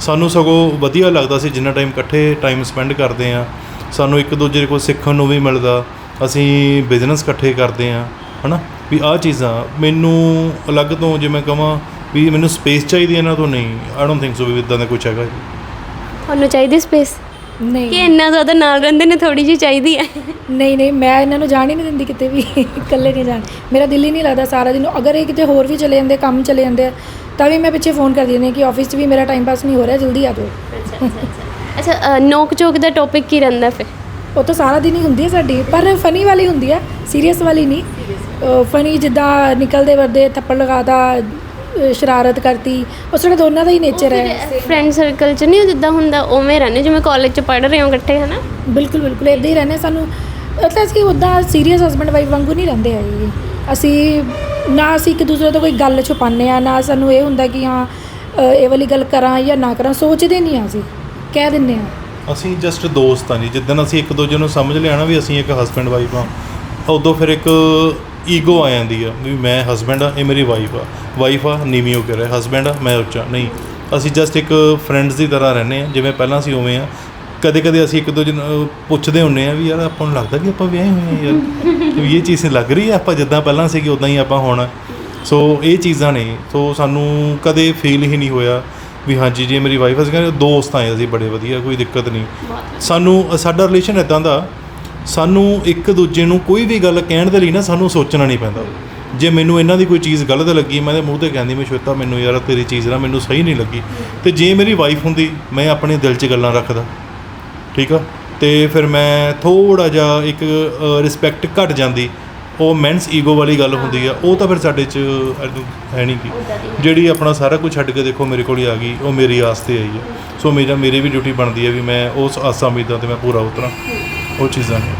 ਸਾਨੂੰ ਸਗੋਂ ਵਧੀਆ ਲੱਗਦਾ ਸੀ ਜਿੰਨਾ ਟਾਈਮ ਇਕੱਠੇ ਟਾਈਮ ਸਪੈਂਡ ਕਰਦੇ ਆ। ਸਾਨੂੰ ਇੱਕ ਦੂਜੇ ਕੋਲ ਸਿੱਖਣ ਨੂੰ ਵੀ ਮਿਲਦਾ। ਅਸੀਂ ਬਿਜ਼ਨਸ ਇਕੱਠੇ ਕਰਦੇ ਆ, ਹਨਾ? ਵੀ ਆਹ ਚੀਜ਼ਾਂ, ਮੈਨੂੰ ਅਲੱਗ ਤੋਂ ਜੇ ਮੈਂ ਕਹਾਂ ਵੀ ਮੈਨੂੰ ਸਪੇਸ ਚਾਹੀਦੀ ਹੈ ਇਹਨਾਂ ਤੋਂ ਨਹੀਂ। ਆਈ ਡੋਨਟ ਥਿੰਕ ਸੋ ਵੀ ਇਦਾਂ ਦਾ ਕੁਝ ਹੈਗਾ ਜੀ। ਤੁਹਾਨੂੰ ਚਾਹੀਦੀ ਸਪੇਸ ਕਿ ਨਹੀਂ ਇੰਨਾ ਜ਼ਿਆਦਾ ਨਾਲ ਰਹਿੰਦੇ ਨੇ ਥੋੜੀ ਜਿਹੀ ਚਾਹੀਦੀ ਹੈ। ਨਹੀਂ ਨਹੀਂ ਮੈਂ ਇਹਨਾਂ ਨੂੰ ਜਾਣ ਹੀ ਨਹੀਂ ਦਿੰਦੀ ਕਿਤੇ ਵੀ ਇਕੱਲੇ ਨਹੀਂ ਜਾਣ। ਮੇਰਾ ਦਿਲ ਹੀ ਨਹੀਂ ਲੱਗਦਾ ਸਾਰਾ ਦਿਨ ਅਗਰ ਇਹ ਕਿਤੇ ਹੋਰ ਵੀ ਚਲੇ ਜਾਂਦੇ ਕੰਮ ਚਲੇ ਜਾਂਦੇ ਆ ਤਾਂ ਵੀ ਮੈਂ ਪਿੱਛੇ ਫੋਨ ਕਰ ਦਿੰਦੀ ਹਾਂ ਕਿ ਆਫਿਸ 'ਚ ਵੀ ਮੇਰਾ ਟਾਈਮ ਪਾਸ ਨਹੀਂ ਹੋ ਰਿਹਾ ਜਲਦੀ ਆ ਜਾਓ। ਅੱਛਾ ਨੋਕ ਝੋਕ ਦਾ ਟੌਪਿਕ ਕੀ ਰਹਿੰਦਾ ਫਿਰ? ਉਹ ਤਾਂ ਸਾਰਾ ਦਿਨ ਹੀ ਹੁੰਦੀ ਹੈ ਸਾਡੀ ਪਰ ਫਨੀ ਵਾਲੀ ਹੁੰਦੀ ਹੈ ਸੀਰੀਅਸ ਵਾਲੀ ਨਹੀਂ। ਫਨੀ ਜਿੱਦਾਂ ਨਿਕਲਦੇ ਵਰਦੇ ਥੱਪੜ ਲਗਾਤਾ ਅ, ਸ਼ਰਾਰਤ ਕਰਤੀ ਉਹ ਸਾਡਾ ਦੋਨਾਂ ਦਾ ਹੀ ਨੇਚਰ ਹੈ। ਫਰੈਂਡ ਸਰਕਲ 'ਚ ਨਹੀਂ ਜਿੱਦਾਂ ਹੁੰਦਾ ਉਵੇਂ ਰਹਿੰਦੇ ਜਿਵੇਂ ਕਾਲਜ 'ਚ ਪੜ੍ਹ ਰਹੇ ਹੋ ਇਕੱਠੇ ਹਨਾ? ਬਿਲਕੁਲ ਬਿਲਕੁਲ ਇਦਾਂ ਹੀ ਰਹਿੰਦੇ ਸਾਨੂੰ। ਮਤਲਬ ਅਸੀਂ ਉੱਦਾਂ ਸੀਰੀਅਸ ਹਸਬੰਡ ਵਾਈਫ ਵਾਂਗੂ ਨਹੀਂ ਰਹਿੰਦੇ ਹੈਗੇ ਅਸੀਂ ਨਾ ਅਸੀਂ ਇੱਕ ਦੂਸਰੇ ਤੋਂ ਕੋਈ ਗੱਲ ਛੁਪਾਉਂਦੇ ਆ ਨਾ ਸਾਨੂੰ ਇਹ ਹੁੰਦਾ ਕਿ ਹਾਂ ਇਹ ਵਾਲੀ ਗੱਲ ਕਰਾਂ ਜਾਂ ਨਾ ਕਰਾਂ ਸੋਚਦੇ ਨਹੀਂ ਆ ਅਸੀਂ ਕਹਿ ਦਿੰਦੇ ਆ। ਅਸੀਂ ਜਸਟ ਦੋਸਤ ਹਾਂ ਜੀ। ਜਿੱਦਣ ਅਸੀਂ ਇੱਕ ਦੂਜੇ ਨੂੰ ਸਮਝ ਲਿਆ ਨਾ ਵੀ ਅਸੀਂ ਇੱਕ ਹਸਬੈਂਡ ਵਾਈਫ ਆ ਉਦੋਂ ਫਿਰ ਇੱਕ ਈਗੋ ਆ ਜਾਂਦੀ ਆ ਵੀ ਮੈਂ ਹਸਬੈਂਡ ਆ ਇਹ ਮੇਰੀ ਵਾਈਫ ਆ। ਵਾਈਫ ਆ ਨੀਵੀਂ ਹੋ ਕੇ ਰਹੇ। ਹਸਬੈਂਡ ਆ ਮੈਂ ਉੱਚਾ। ਨਹੀਂ ਅਸੀਂ ਜਸਟ ਇੱਕ ਫਰੈਂਡਸ ਦੀ ਤਰ੍ਹਾਂ ਰਹਿੰਦੇ ਆ। ਜਿਵੇਂ ਪਹਿਲਾਂ ਅਸੀਂ ਉਵੇਂ ਆ। ਕਦੇ ਕਦੇ ਅਸੀਂ ਇੱਕ ਦੂਜੇ ਨੂੰ ਪੁੱਛਦੇ ਹੁੰਨੇ ਆ ਵੀ ਯਾਰ ਆਪਾਂ ਨੂੰ ਲੱਗਦਾ ਕਿ ਆਪਾਂ ਵਿਆਹੇ ਹੋਏ ਆ ਯਾਰ। ਵੀ ਇਹ ਚੀਜ਼ ਲੱਗ ਰਹੀ ਆ ਆਪਾਂ ਜਿੱਦਾਂ ਪਹਿਲਾਂ ਸੀਗੇ ਉਦਾਂ ਹੀ ਆਪਾਂ ਹੁਣ ਸੋ ਇਹ ਚੀਜ਼ਾਂ ਨੇ। ਸੋ ਸਾਨੂੰ ਕਦੇ ਫੀਲ ਹੀ ਨਹੀਂ ਹੋਇਆ ਵੀ ਹਾਂਜੀ ਜੀ ਮੇਰੀ ਵਾਈਫ ਅਸੀਂ ਕਹਿੰਦੇ ਦੋਸਤ ਆਏ ਅਸੀਂ ਬੜੇ ਵਧੀਆ ਕੋਈ ਦਿੱਕਤ ਨਹੀਂ। ਸਾਨੂੰ ਸਾਡਾ ਰਿਲੇਸ਼ਨ ਇਦਾਂ ਦਾ ਸਾਨੂੰ ਇੱਕ ਦੂਜੇ ਨੂੰ ਕੋਈ ਵੀ ਗੱਲ ਕਹਿਣ ਦੇ ਲਈ ਨਾ ਸਾਨੂੰ ਸੋਚਣਾ ਨਹੀਂ ਪੈਂਦਾ। ਜੇ ਮੈਨੂੰ ਇਹਨਾਂ ਦੀ ਕੋਈ ਚੀਜ਼ ਗਲਤ ਲੱਗੀ, ਮੈਂ ਇਹਦੇ ਮੂੰਹ ਤੇ ਕਹਿੰਦੀ, ਮੈਂ ਸ਼ਵੇਤਾ, ਮੈਨੂੰ ਯਾਰ ਤੇਰੀ ਚੀਜ਼ ਨਾ ਮੈਨੂੰ ਸਹੀ ਨਹੀਂ ਲੱਗੀ। ਤੇ ਜੇ ਮੇਰੀ ਵਾਈਫ ਹੁੰਦੀ, ਮੈਂ ਆਪਣੇ ਦਿਲ 'ਚ ਗੱਲਾਂ ਰੱਖਦਾ। ਠੀਕ ਆ? ਤੇ ਫਿਰ ਮੈਂ ਥੋੜਾ ਜਿਹਾ ਇੱਕ ਰਿਸਪੈਕਟ ਘਟ ਜਾਂਦੀ। ਉਹ ਮੈਨਸ ਈਗੋ ਵਾਲੀ ਗੱਲ ਹੁੰਦੀ ਆ, ਉਹ ਤਾਂ ਫਿਰ ਸਾਡੇ 'ਚ ਹੈ ਨਹੀਂ ਕੀ ਜਿਹੜੀ ਆਪਣਾ ਸਾਰਾ ਕੁਝ ਛੱਡ ਕੇ ਦੇਖੋ ਮੇਰੇ ਕੋਲ ਹੀ ਆ ਗਈ, ਉਹ ਮੇਰੀ ਆਸ ਤੇ ਆਈ ਆ। ਸੋ ਮੇਰਾ, ਮੇਰੀ ਵੀ ਡਿਊਟੀ ਬਣਦੀ ਹੈ ਵੀ ਮੈਂ ਉਸ ਆਸਾਂ ਉਮੀਦਾਂ ਤੇ ਮੈਂ ਪੂਰਾ ਉਤਰਾਂ। ਉਹ ਚੀਜ਼ਾਂ ਨੇ।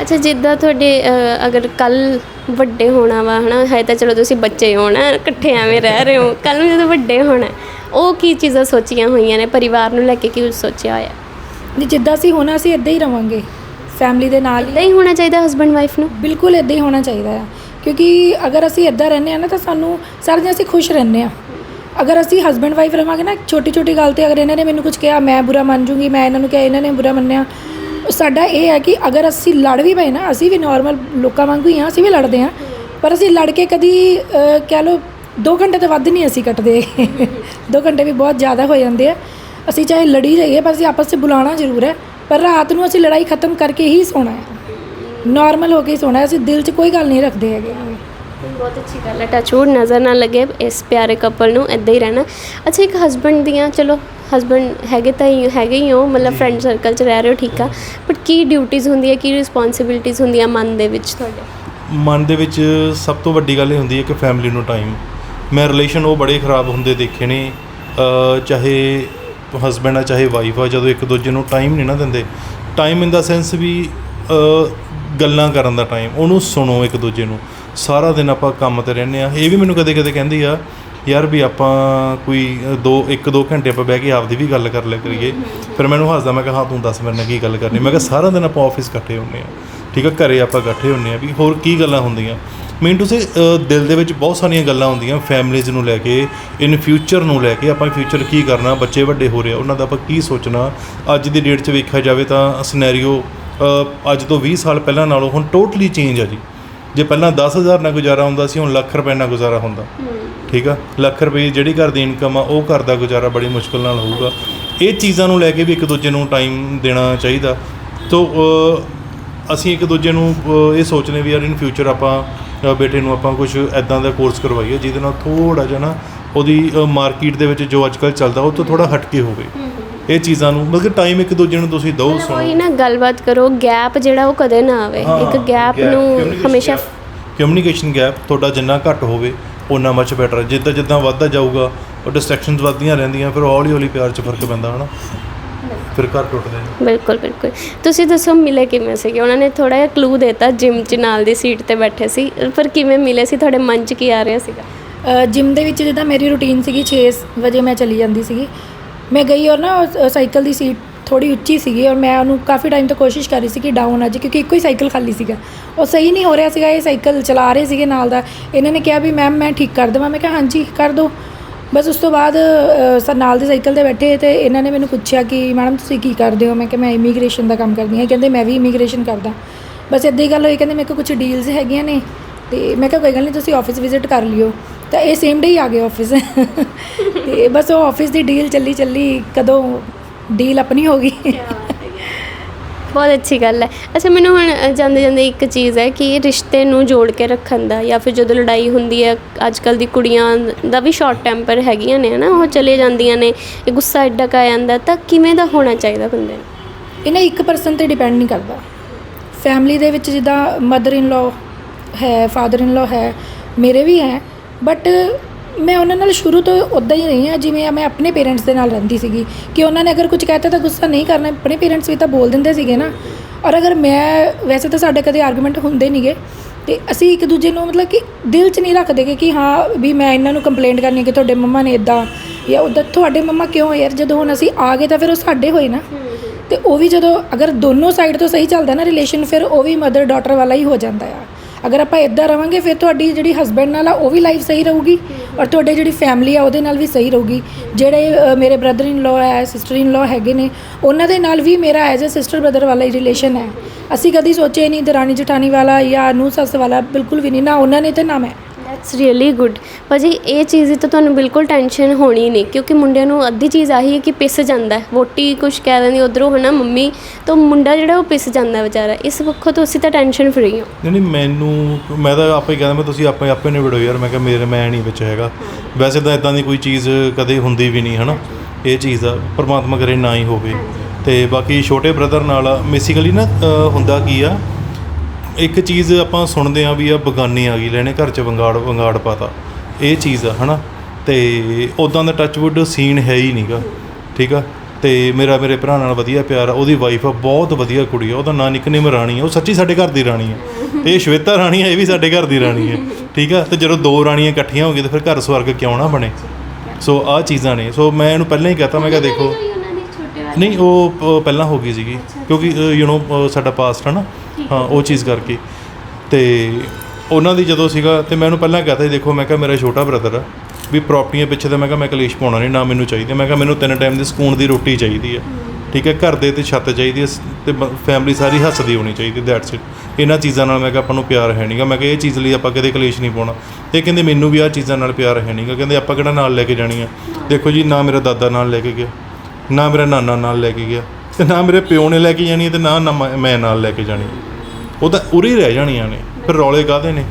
ਅੱਛਾ ਜਿੱਦਾਂ ਤੁਹਾਡੇ ਅਗਰ ਕੱਲ ਵੱਡੇ ਹੋਣਾ ਵਾ ਹਨਾ ਹੈ ਤਾਂ ਚਲੋ ਤੁਸੀਂ ਬੱਚੇ ਹੋਣਾ ਇਕੱਠੇ ਐਵੇਂ ਰਹਿ ਰਹੇ ਹੋ ਕੱਲ ਨੂੰ ਜਦੋਂ ਵੱਡੇ ਹੋਣਾ ਉਹ ਕੀ ਚੀਜ਼ਾਂ ਸੋਚੀਆਂ ਹੋਈਆਂ ਨੇ ਪਰਿਵਾਰ ਨੂੰ ਲੈ ਕੇ ਕੀ ਕੁਝ ਸੋਚਿਆ ਹੋਇਆ? ਨਹੀਂ ਜਿੱਦਾਂ ਅਸੀਂ ਹੋਣਾ ਅਸੀਂ ਇਦਾਂ ਹੀ ਰਵਾਂਗੇ ਫੈਮਿਲੀ ਦੇ ਨਾਲ ਹੀ। ਨਹੀਂ ਹੋਣਾ ਚਾਹੀਦਾ ਹਸਬੰਡ ਵਾਈਫ ਨੂੰ? ਬਿਲਕੁਲ ਇਦਾਂ ਹੀ ਹੋਣਾ ਚਾਹੀਦਾ ਹੈ ਕਿਉਂਕਿ ਅਗਰ ਅਸੀਂ ਇਦਾਂ ਰਹਿੰਦੇ ਆ ਨਾ ਤਾਂ ਸਾਨੂੰ ਸਾਰੇ ਦਿਨ ਅਸੀਂ ਖੁਸ਼ ਰਹਿੰਦੇ ਆ। ਅਗਰ ਅਸੀਂ ਹਸਬੈਂਡ ਵਾਈਫ ਰਵਾਂਗੇ ਨਾ ਛੋਟੀ ਛੋਟੀ ਗੱਲ ਤੇ ਅਗਰ ਇਹਨਾਂ ਨੇ ਮੈਨੂੰ ਕੁਝ ਕਿਹਾ ਮੈਂ ਬੁਰਾ ਮੰਨ ਜੂੰਗੀ ਮੈਂ ਇਹਨਾਂ ਨੂੰ ਕਿਹਾ ਇਹਨਾਂ ਨੇ ਬੁਰਾ ਮੰਨਿਆ ਸਾਡਾ ਇਹ ਹੈ ਕਿ ਅਗਰ ਅਸੀਂ ਲੜ ਵੀ ਪਏ ਨਾ ਅਸੀਂ ਵੀ ਨਾਰਮਲ ਲੋਕਾਂ ਵਾਂਗੂ ਹੀ ਆ ਅਸੀਂ ਵੀ ਲੜਦੇ ਆ ਪਰ ਅਸੀਂ ਲੜ ਕੇ ਕਦੀ ਕਹਿ ਲਓ 2 ਘੰਟੇ ਤੋਂ ਵੱਧ ਨਹੀਂ ਅਸੀਂ ਕੱਟਦੇ। 2 ਘੰਟੇ ਵੀ ਬਹੁਤ ਜ਼ਿਆਦਾ ਹੋ ਜਾਂਦੇ ਆ। ਅਸੀਂ ਚਾਹੇ ਲੜੀ ਜਾਈਏ ਪਰ ਅਸੀਂ ਆਪਸ ਵਿੱਚ ਬੁਲਾਉਣਾ ਜ਼ਰੂਰ ਹੈ। ਪਰ ਰਾਤ ਨੂੰ ਅਸੀਂ ਲੜਾਈ ਖਤਮ ਕਰਕੇ ਹੀ ਸੋਣਾ ਹੈ। ਨਾਰਮਲ ਹੋ ਕੇ ਸੋਣਾ ਹੈ। ਅਸੀਂ ਦਿਲ 'ਚ ਕੋਈ ਗੱਲ ਨਹੀਂ ਰੱਖਦੇ ਹੈਗੇ। ਬਹੁਤ ਅੱਛੀ ਗੱਲ ਹੈ। ਟੱਚਵੁੱਡ ਨਜ਼ਰ ਨਾ ਲੱਗੇ ਇਸ ਪਿਆਰੇ ਕਪਲ ਨੂੰ ਇਦਾਂ ਹੀ ਰਹਿਣਾ। ਅੱਛਾ ਇੱਕ ਹਸਬੰਡ ਦੀਆਂ ਚਲੋ ਹਸਬੰਡ ਹੈਗੇ ਤਾਂ ਹੀ ਹੈਗੇ ਹੀ ਹੋ ਮਤਲਬ ਫਰੈਂਡ ਸਰਕਲ 'ਚ ਰਹਿ ਰਹੇ ਹੋ ਠੀਕ ਆ। ਬਟ ਕੀ ਡਿਊਟੀਆਂ ਹੁੰਦੀਆਂ ਕੀ ਰਿਸਪੌਂਸਿਬਿਲਿਟੀਆਂ ਹੁੰਦੀਆਂ ਮਨ ਦੇ ਵਿੱਚ ਤੁਹਾਡੇ? ਮਨ ਦੇ ਵਿੱਚ ਸਭ ਤੋਂ ਵੱਡੀ ਗੱਲ ਇਹ ਹੁੰਦੀ ਹੈ ਕਿ ਫੈਮਿਲੀ ਨੂੰ ਟਾਈਮ ਮੈਂ ਰਿਲੇਸ਼ਨ ਉਹ ਬੜੇ ਖਰਾਬ ਹੁੰਦੇ ਦੇਖੇ ਨੇ ਚਾਹੇ ਹਸਬੈਂਡ ਆ ਚਾਹੇ ਵਾਈਫ ਆ ਜਦੋਂ ਇੱਕ ਦੂਜੇ ਨੂੰ ਟਾਈਮ ਨਹੀਂ ਨਾ ਦਿੰਦੇ। ਟਾਈਮ ਇਨ ਦਾ ਸੈਂਸ ਵੀ ਗੱਲਾਂ ਕਰਨ ਦਾ ਟਾਈਮ ਉਹਨੂੰ ਸੁਣੋ ਇੱਕ ਦੂਜੇ ਨੂੰ। ਸਾਰਾ ਦਿਨ ਆਪਾਂ ਕੰਮ ਤੇ ਰਹਿੰਦੇ ਆ ਇਹ ਵੀ ਮੈਨੂੰ ਕਦੇ ਕਦੇ ਕਹਿੰਦੀ ਆ ਯਾਰ ਵੀ ਆਪਾਂ ਕੋਈ ਅ, ਦੋ ਇੱਕ ਦੋ ਘੰਟੇ ਆਪਾਂ ਬਹਿ ਕੇ ਆਪਦੀ ਵੀ ਗੱਲ ਕਰ ਲਿਆ ਕਰੀਏ। ਫਿਰ ਮੈਨੂੰ ਹੱਸਦਾ ਮੈਂ ਕਿਹਾ ਹਾਂ ਤੂੰ ਦੱਸ ਮੇਰੇ ਨਾਲ ਕੀ ਗੱਲ ਕਰਨੀ? ਮੈਂ ਕਿਹਾ ਸਾਰਾ ਦਿਨ ਆਪਾਂ ਆਫਿਸ ਇਕੱਠੇ ਹੁੰਦੇ ਆ ਠੀਕ ਆ ਘਰੇ ਆਪਾਂ ਇਕੱਠੇ ਹੁੰਦੇ ਆ ਵੀ ਹੋਰ ਕੀ ਗੱਲਾਂ ਹੁੰਦੀਆਂ? ਮੀਨ ਟੂ ਸੇ ਦਿਲ ਦੇ ਵਿੱਚ ਬਹੁਤ ਸਾਰੀਆਂ ਗੱਲਾਂ ਹੁੰਦੀਆਂ ਫੈਮਲੀਜ਼ ਨੂੰ ਲੈ ਕੇ ਇਨ ਫਿਊਚਰ ਨੂੰ ਲੈ ਕੇ ਆਪਾਂ ਫਿਊਚਰ ਕੀ ਕਰਨਾ ਬੱਚੇ ਵੱਡੇ ਹੋ ਰਹੇ ਆ ਉਹਨਾਂ ਦਾ ਆਪਾਂ ਕੀ ਸੋਚਣਾ? ਅੱਜ ਦੀ ਡੇਟ 'ਚ ਵੇਖਿਆ ਜਾਵੇ ਤਾਂ ਸਿਨੈਰੀਓ ਅੱਜ ਤੋਂ 20 ਸਾਲ ਪਹਿਲਾਂ ਨਾਲੋਂ ਹੁਣ ਟੋਟਲੀ ਚੇਂਜ ਆ ਜੀ। ਜੇ ਪਹਿਲਾਂ 10000 ਨਾਲ ਗੁਜ਼ਾਰਾ ਹੁੰਦਾ ਸੀ ਹੁਣ ਲੱਖ ਰੁਪਏ ਨਾਲ ਗੁਜ਼ਾਰਾ ਹੁੰਦਾ। ਠੀਕ ਆ? ਲੱਖ ਰੁਪਏ ਜਿਹੜੀ ਘਰ ਦੀ ਇਨਕਮ ਆ ਉਹ ਘਰ ਦਾ ਗੁਜ਼ਾਰਾ ਬੜੀ ਮੁਸ਼ਕਲ ਨਾਲ ਹੋਊਗਾ। ਇਹ ਚੀਜ਼ਾਂ ਨੂੰ ਲੈ ਕੇ ਵੀ ਇੱਕ ਦੂਜੇ ਨੂੰ ਟਾਈਮ ਦੇਣਾ ਚਾਹੀਦਾ। ਤੋ ਅਸੀਂ ਇੱਕ ਦੂਜੇ ਨੂੰ ਇਹ ਸੋਚਨੇ ਵੀ ਯਾਰ ਇਨ ਫਿਊਚਰ ਆਪਾਂ ਬੇਟੇ ਨੂੰ ਆਪਾਂ ਕੁਝ ਐਦਾਂ ਦਾ ਕੋਰਸ ਕਰਵਾਈਏ ਜਿਹਦੇ ਨਾਲ ਥੋੜਾ ਜਿਹਾ ਨਾ ਉਹਦੀ ਮਾਰਕੀਟ ਦੇ ਵਿੱਚ ਜੋ ਅੱਜ ਕੱਲ੍ਹ ਚੱਲਦਾ ਉਹ ਤੋਂ ਥੋੜਾ ਹਟ ਕੇ ਹੋਵੇ। ਇਹ ਚੀਜ਼ਾਂ ਨੂੰ ਮਤਲਬ ਕਿ ਟਾਈਮ ਇੱਕ ਦੂਜੇ ਨੂੰ ਤੁਸੀਂ ਦਿਓ ਮਤਲਬ ਉਹੀ ਨਾ ਗੱਲਬਾਤ ਕਰੋ ਗੈਪ ਜਿਹੜਾ ਉਹ ਕਦੇ ਨਾ ਆਵੇ। ਇੱਕ ਗੈਪ ਨੂੰ ਹਮੇਸ਼ਾ ਕਮਿਊਨੀਕੇਸ਼ਨ ਗੈਪ ਤੁਹਾਡਾ ਜਿੰਨਾ ਘੱਟ ਹੋਵੇ ਉਨਾ ਮੱਚ ਬੈਟਰ ਜਿੱਦਾਂ ਜਿੱਦਾਂ ਵੱਧਦਾ ਜਾਊਗਾ ਉਹ ਡਿਸਟਰੈਕਸ਼ਨਸ ਵੱਧਦੀਆਂ ਰਹਿੰਦੀਆਂ ਫਿਰ ਹੌਲੀ ਹੌਲੀ ਪਿਆਰ 'ਚ ਫ਼ਰਕ ਪੈਂਦਾ ਹਨਾ? ਫਿਰ ਘਰ ਟੁੱਟਦੇ ਨੇ। ਬਿਲਕੁਲ ਬਿਲਕੁਲ। ਤੁਸੀਂ ਦੱਸੋ ਮਿਲੇ ਕਿਵੇਂ ਸੀਗੇ? ਉਹਨਾਂ ਨੇ ਥੋੜਾ ਜਿਹਾ ਕਲੂ ਦਿੱਤਾ ਜਿਮ 'ਚ ਨਾਲ ਦੀ ਸੀਟ ਤੇ ਬੈਠੇ ਸੀ। ਪਰ ਕਿਵੇਂ ਮਿਲੇ ਸੀ? ਤੁਹਾਡੇ ਮਨ 'ਚ ਕੀ ਆ ਰਿਹਾ ਸੀਗਾ? ਜਿਮ ਦੇ ਵਿੱਚ ਜਿੱਦਾਂ ਮੇਰੀ ਰੂਟੀਨ ਸੀਗੀ 6 ਵਜੇ ਮੈਂ ਚਲੀ ਜਾਂਦੀ ਸੀਗੀ। ਮੈਂ ਗਈ ਔਰ ਨਾ ਉਹ ਸਾਈਕਲ ਦੀ ਸੀਟ ਥੋੜੀ ਉੱਚੀ ਸੀਗੀ ਔਰ ਮੈਂ ਉਹਨੂੰ ਕਾਫੀ ਟਾਈਮ ਤੋਂ ਕੋਸ਼ਿਸ਼ ਕਰ ਰਹੀ ਸੀ ਕਿ ਡਾਊਨ ਆ ਜੇ ਕਿਉਂਕਿ ਇੱਕੋ ਹੀ ਸਾਈਕਲ ਖਾਲੀ ਸੀਗਾ। ਉਹ ਸਹੀ ਨਹੀਂ ਹੋ ਰਿਹਾ ਸੀਗਾ, ਇਹ ਸਾਈਕਲ ਚਲਾ ਰਹੇ ਸੀਗੇ ਨਾਲ ਦਾ। ਇਹਨਾਂ ਨੇ ਕਿਹਾ ਵੀ ਮੈਮ ਮੈਂ ਠੀਕ ਕਰ ਦੇਵਾਂ। ਮੈਂ ਕਿਹਾ, ਹਾਂਜੀ, ਕਰ ਦਿਓ। ਬਸ ਉਸ ਤੋਂ ਬਾਅਦ ਸਰ ਨਾਲ ਦੇ ਸਾਈਕਲ ਤੇ ਬੈਠੇ ਤੇ ਇਹਨਾਂ ਨੇ ਮੈਨੂੰ ਪੁੱਛਿਆ ਕਿ ਮੈਡਮ ਤੁਸੀਂ ਕੀ ਕਰਦੇ ਹੋ? ਮੈਂ ਕਿਹਾ, ਮੈਂ ਇਮੀਗ੍ਰੇਸ਼ਨ ਦਾ ਕੰਮ ਕਰਦੀ ਹਾਂ। ਕਹਿੰਦੇ, ਮੈਂ ਵੀ ਇਮੀਗ੍ਰੇਸ਼ਨ ਕਰਦਾ। ਬਸ ਇੱਦਾਂ ਹੀ ਗੱਲ ਹੋਈ। ਕਹਿੰਦੇ ਮੇਰੇ ਕੋਲ ਕੁਝ ਡੀਲਸ ਹੈਗੀਆਂ ਨੇ? ਤੇ ਮੈਂ ਕਿਹਾ, ਕੋਈ ਗੱਲ ਨਹੀਂ, ਤੁਸੀਂ ਆਫਿਸ ਵਿਜ਼ਿਟ ਕਰ ਲਿਓ। ਤਾਂ ਇਹ ਸੇਮ ਡੇ ਹੀ ਆ ਗਏ ਆਫਿਸ ਤੇ ਬਸ ਉਹ ਆਫਿਸ ਦੀ ਡੀਲ ਚੱਲੀ ਚੱਲੀ ਕਦੋਂ ਡੀਲ ਆਪਣੀ ਹੋ ਗਈ। ਬਹੁਤ ਅੱਛੀ ਗੱਲ ਹੈ। ਅੱਛਾ ਮੈਨੂੰ ਹੁਣ ਜਾਂਦੇ ਜਾਂਦੇ ਇੱਕ ਚੀਜ਼ ਹੈ ਕਿ ਰਿਸ਼ਤੇ ਨੂੰ ਜੋੜ ਕੇ ਰੱਖਣ ਦਾ ਜਾਂ ਫਿਰ ਜਦੋਂ ਲੜਾਈ ਹੁੰਦੀ ਹੈ ਅੱਜ ਕੱਲ ਦੀ ਕੁੜੀਆਂ ਦਾ ਵੀ ਸ਼ਾਰਟ ਟੈਂਪਰ ਹੈਗੀਆਂ ਨੇ ਹਨਾ ਉਹ ਚਲੇ ਜਾਂਦੀਆਂ ਨੇ ਇਹ ਗੁੱਸਾ ਐਡਾ ਕਾ ਜਾਂਦਾ ਤਾਂ ਕਿਵੇਂ ਦਾ ਹੋਣਾ ਚਾਹੀਦਾ ਬੰਦੇ ਨੂੰ? ਇਹਨਾਂ ਇੱਕ ਪਰਸਨ ਤੇ ਡਿਪੈਂਡ ਨਹੀਂ ਕਰਦਾ। ਫੈਮਿਲੀ ਦੇ ਵਿੱਚ ਜਿੱਦਾਂ ਮਦਰ ਇਨ ਲਾ ਹੈ ਫਾਦਰ ਇਨ ਲਾ ਹੈ ਮੇਰੇ ਵੀ ਹੈ ਬਟ ਮੈਂ ਉਹਨਾਂ ਨਾਲ ਸ਼ੁਰੂ ਤੋਂ ਉਦਾਂ ਹੀ ਰਹੀ ਹਾਂ ਜਿਵੇਂ ਮੈਂ ਆਪਣੇ ਪੇਰੈਂਟਸ ਦੇ ਨਾਲ ਰਹਿੰਦੀ ਸੀਗੀ। ਕਿ ਉਹਨਾਂ ਨੇ ਅਗਰ ਕੁਝ ਕਹਿਤਾ ਤਾਂ ਗੁੱਸਾ ਨਹੀਂ ਕਰਨਾ ਆਪਣੇ ਪੇਰੈਂਟਸ ਵੀ ਤਾਂ ਬੋਲ ਦਿੰਦੇ ਸੀਗੇ ਨਾ। ਔਰ ਅਗਰ ਮੈਂ ਵੈਸੇ ਤਾਂ ਸਾਡੇ ਕਦੇ ਆਰਗੂਮੈਂਟ ਹੁੰਦੇ ਨਹੀਂਗੇ ਤੇ ਅਸੀਂ ਇੱਕ ਦੂਜੇ ਨੂੰ ਮਤਲਬ ਕਿ ਦਿਲ 'ਚ ਨਹੀਂ ਰੱਖਦੇ ਕਿ ਕਿ ਹਾਂ ਵੀ ਮੈਂ ਇਹਨਾਂ ਨੂੰ ਕੰਪਲੇਂਟ ਕਰਨੀ ਹੈ ਕਿ ਤੁਹਾਡੇ ਮੰਮਾ ਨੇ ਇਦਾਂ ਜਾਂ ਉਦਾਂ ਤੁਹਾਡੇ ਮੰਮਾ ਕਿਉਂ ਯਾਰ ਜਦੋਂ ਹੁਣ ਅਸੀਂ ਆ ਗਏ ਤਾਂ ਫਿਰ ਉਹ ਸਾਡੇ ਹੋਏ ਨਾ। ਤੇ ਉਹ ਵੀ ਜਦੋਂ ਅਗਰ ਦੋਨੋਂ ਸਾਈਡ ਤੋਂ ਸਹੀ ਚੱਲਦਾ ਨਾ ਰਿਲੇਸ਼ਨ ਫਿਰ ਉਹ ਵੀ ਮਦਰ ਡਾਟਰ ਵਾਲਾ ਹੀ ਹੋ ਜਾਂਦਾ ਆ। ਅਗਰ ਆਪਾਂ ਇਦਾਂ ਰਵਾਂਗੇ, ਫਿਰ ਤੁਹਾਡੀ ਜਿਹੜੀ ਹਸਬੈਂਡ ਨਾਲ ਆ, ਉਹ ਵੀ ਲਾਈਫ ਸਹੀ ਰਹੂਗੀ ਔਰ ਤੁਹਾਡੇ ਜਿਹੜੀ ਫੈਮਿਲੀ ਆ, ਉਹਦੇ ਨਾਲ ਵੀ ਸਹੀ ਰਹੂਗੀ। ਜਿਹੜੇ ਮੇਰੇ ਬ੍ਰਦਰ ਇਨ ਲਾ ਹੈ ਸਿਸਟਰ ਇਨ ਲਾ ਹੈਗੇ ਨੇ, ਉਹਨਾਂ ਦੇ ਨਾਲ ਵੀ ਮੇਰਾ ਐਜ਼ ਅ ਸਿਸਟਰ ਬ੍ਰਦਰ ਵਾਲਾ ਹੀ ਰਿਲੇਸ਼ਨ ਹੈ। ਅਸੀਂ ਕਦੀ ਸੋਚੇ ਨਹੀਂ ਦਰਾਣੀ ਜਠਾਣੀ ਵਾਲਾ ਜਾਂ ਨੂੰ ਸੱਸ ਵਾਲਾ ਬਿਲਕੁਲ ਵੀ ਨਹੀਂ, ਨਾ ਉਹਨਾਂ ਨੇ ਤੇ ਨਾ ਮੈਂ। ਦੈਟਸ ਰੀਅਲੀ ਗੁੱਡ ਭਾਜੀ ਇਹ ਚੀਜ਼ ਦੀ ਤਾਂ ਤੁਹਾਨੂੰ ਬਿਲਕੁਲ ਟੈਨਸ਼ਨ ਹੋਣੀ ਨਹੀਂ ਕਿਉਂਕਿ ਮੁੰਡਿਆਂ ਨੂੰ ਅੱਧੀ ਚੀਜ਼ ਆਹੀ ਹੈ ਕਿ ਪਿਸ ਜਾਂਦਾ ਹੈ। ਵੋਟੀ ਕੁਝ ਕਹਿ ਦਿੰਦੀ ਉਧਰੋਂ ਹਨਾ ਮੰਮੀ ਤਾਂ ਮੁੰਡਾ ਜਿਹੜਾ ਉਹ ਪਿਸ ਜਾਂਦਾ ਵਿਚਾਰਾ। ਇਸ ਪੱਖੋਂ ਤੋਂ ਅਸੀਂ ਤਾਂ ਟੈਨਸ਼ਨ ਫਰੀ ਹਾਂ। ਨਹੀਂ ਨਹੀਂ ਮੈਨੂੰ ਮੈਂ ਤਾਂ ਆਪੇ ਕਹਿੰਦਾ ਮੈਂ ਤੁਸੀਂ ਆਪੇ ਆਪੇ ਨੇ ਵਿੜੋ ਯਾਰ ਮੈਂ ਕਿਹਾ ਮੇਰੇ ਮੈਂ ਨਹੀਂ ਵਿੱਚ ਹੈਗਾ। ਵੈਸੇ ਤਾਂ ਇਦਾਂ ਦੀ ਕੋਈ ਚੀਜ਼ ਕਦੇ ਹੁੰਦੀ ਵੀ ਨਹੀਂ ਹਨਾ। ਇਹ ਚੀਜ਼ ਦਾ ਪਰਮਾਤਮਾ ਕਰੇ ਨਾ ਹੀ ਹੋਵੇ। ਤੇ ਬਾਕੀ ਛੋਟੇ ਬ੍ਰਦਰ ਨਾਲ ਬੇਸਿਕਲੀ ਨਾ ਹੁੰਦਾ ਕੀ ਆ ਇੱਕ ਚੀਜ਼ ਆਪਾਂ ਸੁਣਦੇ ਆ ਵੀ ਆ ਬਗਾਨੀ ਆ ਗਈ ਲੈਣੇ ਘਰ ਚ ਵੰਗਾੜ ਵੰਗਾੜ ਪਾਤਾ। ਇਹ ਚੀਜ਼ ਆ ਹਨਾ? ਤੇ ਉਦਾਂ ਦਾ ਟੱਚਵੁੱਡ ਸੀਨ ਹੈ ਹੀ ਨਹੀਂਗਾ ਠੀਕ ਆ? ਤੇ ਮੇਰਾ ਮੇਰੇ ਭਰਾ ਨਾਲ ਵਧੀਆ ਪਿਆਰ ਆ ਉਹਦੀ ਵਾਈਫ ਆ ਬਹੁਤ ਵਧੀਆ ਕੁੜੀ ਆ ਉਹਦਾ ਨਾਂ ਨਿਕਨੇਮ ਰਾਣੀ ਆ ਉਹ ਸੱਚੀ ਸਾਡੇ ਘਰ ਦੀ ਰਾਣੀ ਆ। ਤੇ ਇਹ ਸ਼ਵੇਤਾ ਰਾਣੀ ਆ ਇਹ ਵੀ ਸਾਡੇ ਘਰ ਦੀ ਰਾਣੀ ਆ ਠੀਕ ਆ? ਤੇ ਜਦੋਂ ਦੋ ਰਾਣੀਆਂ ਇਕੱਠੀਆਂ ਹੋ ਗਈਆਂ ਤਾਂ ਫਿਰ ਘਰ ਸਵਰਗ ਕਿਉਂ ਨਾ ਬਣੇ? ਸੋ ਆਹ ਚੀਜ਼ਾਂ ਨੇ। ਸੋ ਮੈਂ ਇਹਨੂੰ ਪਹਿਲਾਂ ਹੀ ਕਹਤਾ ਮੈਂ ਕਿਹਾ ਦੇਖੋ ਨਹੀਂ ਉਹ ਪਹਿਲਾਂ ਹੋ ਗਈ ਸੀਗੀ ਕਿਉਂਕਿ ਯੂ نو ਸਾਡਾ ਪਾਸਟ ਹੈ ਨਾ ਹਾਂ ਉਹ ਚੀਜ਼ ਕਰਕੇ। ਤੇ ਉਹਨਾਂ ਦੀ ਜਦੋਂ ਸੀਗਾ ਤੇ ਮੈਂ ਉਹਨੂੰ ਪਹਿਲਾਂ ਕਹਤਾ ਸੀ ਦੇਖੋ ਮੈਂ ਕਿਹਾ ਮੇਰਾ ਛੋਟਾ ਬ੍ਰਦਰ ਆ ਵੀ ਪ੍ਰਾਪਰਟੀਆਂ ਪਿੱਛੇ ਤੇ ਮੈਂ ਕਿਹਾ ਮੈਂ ਕਲੇਸ਼ ਪਾਉਣਾ ਨਹੀਂ ਨਾ ਮੈਨੂੰ ਚਾਹੀਦੀ ਮੈਂ ਕਿਹਾ ਮੈਨੂੰ ਤਿੰਨ ਟਾਈਮ ਦੀ ਸਕੂਨ ਦੀ ਰੋਟੀ ਚਾਹੀਦੀ ਆ। ਠੀਕ ਹੈ ਘਰ ਦੇ ਤੇ ਛੱਤ ਚਾਹੀਦੀ ਹੈ ਤੇ ਫੈਮਿਲੀ ਸਾਰੀ ਹੱਸਦੀ ਹੋਣੀ ਚਾਹੀਦੀ ਦੈਟਸ ਇਟ ਇਹਨਾਂ ਚੀਜ਼ਾਂ ਨਾਲ ਮੈਂ ਕਿਹਾ ਆਪਾਂ ਨੂੰ ਪਿਆਰ ਹੈ ਨਹੀਂਗਾ ਮੈਂ ਕਿਹਾ ਇਹ ਚੀਜ਼ ਲਈ ਆਪਾਂ ਕਦੇ ਕਲੇਸ਼ ਨਹੀਂ ਪਾਉਣਾ। ਇਹ ਕਹਿੰਦੇ ਮੈਨੂੰ ਵੀ ਆਹ ਚੀਜ਼ਾਂ ਨਾਲ ਪਿਆਰ ਹੈ ਨਹੀਂਗਾ ਕਹਿੰਦੇ ਆਪਾਂ ਕਿਹੜਾ ਨਾਲ ਲੈ ਕੇ ਜਾਣੀ ਆ? ਦੇਖੋ ਜੀ ਨਾ ਮੇਰਾ ਦਾਦਾ ਨਾਲ ਲੈ ਕੇ ਗਿਆ ਨਾ ਮੇਰਾ ਨਾਨਾ ਨਾਲ ਲੈ ਕੇ ਗਿਆ ਤੇ ਨਾ ਮੇਰੇ ਪਿਓ ਨੇ ਲੈ ਕੇ ਜਾਣੀ ਤੇ ਨਾ ਮੈਂ- ਨਾਲ ਲੈ ਕੇ ਜਾਣੀ। ਉਹ ਤਾਂ ਉਰੇ ਹੀ ਰਹਿ ਜਾਣੀਆਂ ਨੇ। ਫਿਰ ਰੌਲੇ ਕਾਹਦੇ ਨੇ?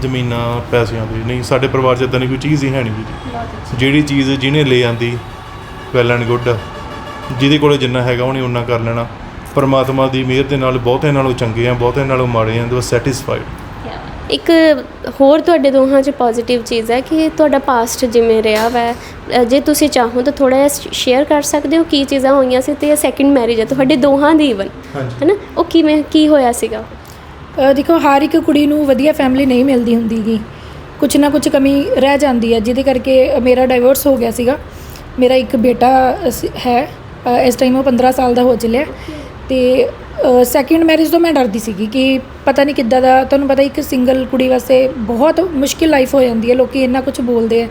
ਜ਼ਮੀਨਾਂ ਪੈਸਿਆਂ ਦੇ। ਨਹੀਂ ਸਾਡੇ ਪਰਿਵਾਰ 'ਚ ਇਦਾਂ ਦੀ ਕੋਈ ਚੀਜ਼ ਹੀ ਹੈ ਨਹੀਂ ਜੀ। ਜਿਹੜੀ ਚੀਜ਼ ਜਿਹਨੇ ਲੈ ਆਂਦੀ ਵੈਲ ਐਂਡ ਗੁੱਡ ਜਿਹਦੇ ਕੋਲੇ ਜਿੰਨਾ ਹੈਗਾ ਉਹਨੇ ਉਨਾ ਕਰ ਲੈਣਾ। ਪਰਮਾਤਮਾ ਦੀ ਮਿਹਰ ਦੇ ਨਾਲ ਬਹੁਤਿਆਂ ਨਾਲੋਂ ਚੰਗੇ ਆ ਬਹੁਤਿਆਂ ਨਾਲੋਂ ਮਾੜੇ ਆ ਬਸ ਸੈਟੀਸਫਾਈਡ ਇੱਕ ਹੋਰ ਤੁਹਾਡੇ ਦੋਹਾਂ 'ਚ ਪੋਜ਼ਿਟਿਵ ਚੀਜ਼ ਹੈ ਕਿ ਤੁਹਾਡਾ ਪਾਸਟ ਜਿਵੇਂ ਰਿਹਾ ਵੈ। ਜੇ ਤੁਸੀਂ ਚਾਹੋ ਤਾਂ ਥੋੜਾ ਜਿਹਾ ਸ਼ੇਅਰ ਕਰ ਸਕਦੇ ਹੋ ਕੀ ਚੀਜ਼ਾਂ ਹੋਈਆਂ ਸੀ ਤੇ ਇਹ ਸੈਕਿੰਡ ਮੈਰਿਜ ਹੈ ਤੁਹਾਡੇ ਦੋਹਾਂ ਦੀ ਇਵਨ ਹਾਂਜੀ। ਹੈਨਾ? ਉਹ ਕਿਵੇਂ ਕੀ ਹੋਇਆ ਸੀਗਾ? ਦੇਖੋ, ਹਰ ਇੱਕ ਕੁੜੀ ਨੂੰ ਵਧੀਆ ਫੈਮਿਲੀ ਨਹੀਂ ਮਿਲਦੀ ਹੁੰਦੀਗੀ ਕੁਝ ਨਾ ਕੁਝ ਕਮੀ ਰਹਿ ਜਾਂਦੀ ਹੈ, ਜਿਹਦੇ ਕਰਕੇ ਮੇਰਾ ਡਾਈਵੋਰਸ ਹੋ ਗਿਆ ਸੀਗਾ। ਮੇਰਾ ਇੱਕ ਬੇਟਾ ਅਸ- ਹੈ ਇਸ ਟਾਈਮ ਉਹ 15 ਸਾਲ ਦਾ ਹੋ ਚੱਲਿਆ। ਤੇ ਸੈਕਿੰਡ ਮੈਰਿਜ ਤੋਂ ਮੈਂ ਡਰਦੀ ਸੀਗੀ ਕਿ ਪਤਾ ਨਹੀਂ ਕਿੱਦਾਂ ਦਾ, ਤੁਹਾਨੂੰ ਪਤਾ ਇੱਕ ਸਿੰਗਲ ਕੁੜੀ ਵਾਸਤੇ ਬਹੁਤ ਮੁਸ਼ਕਿਲ ਲਾਈਫ ਹੋ ਜਾਂਦੀ ਹੈ, ਲੋਕੀ ਇੰਨਾ ਕੁਝ ਬੋਲਦੇ ਆ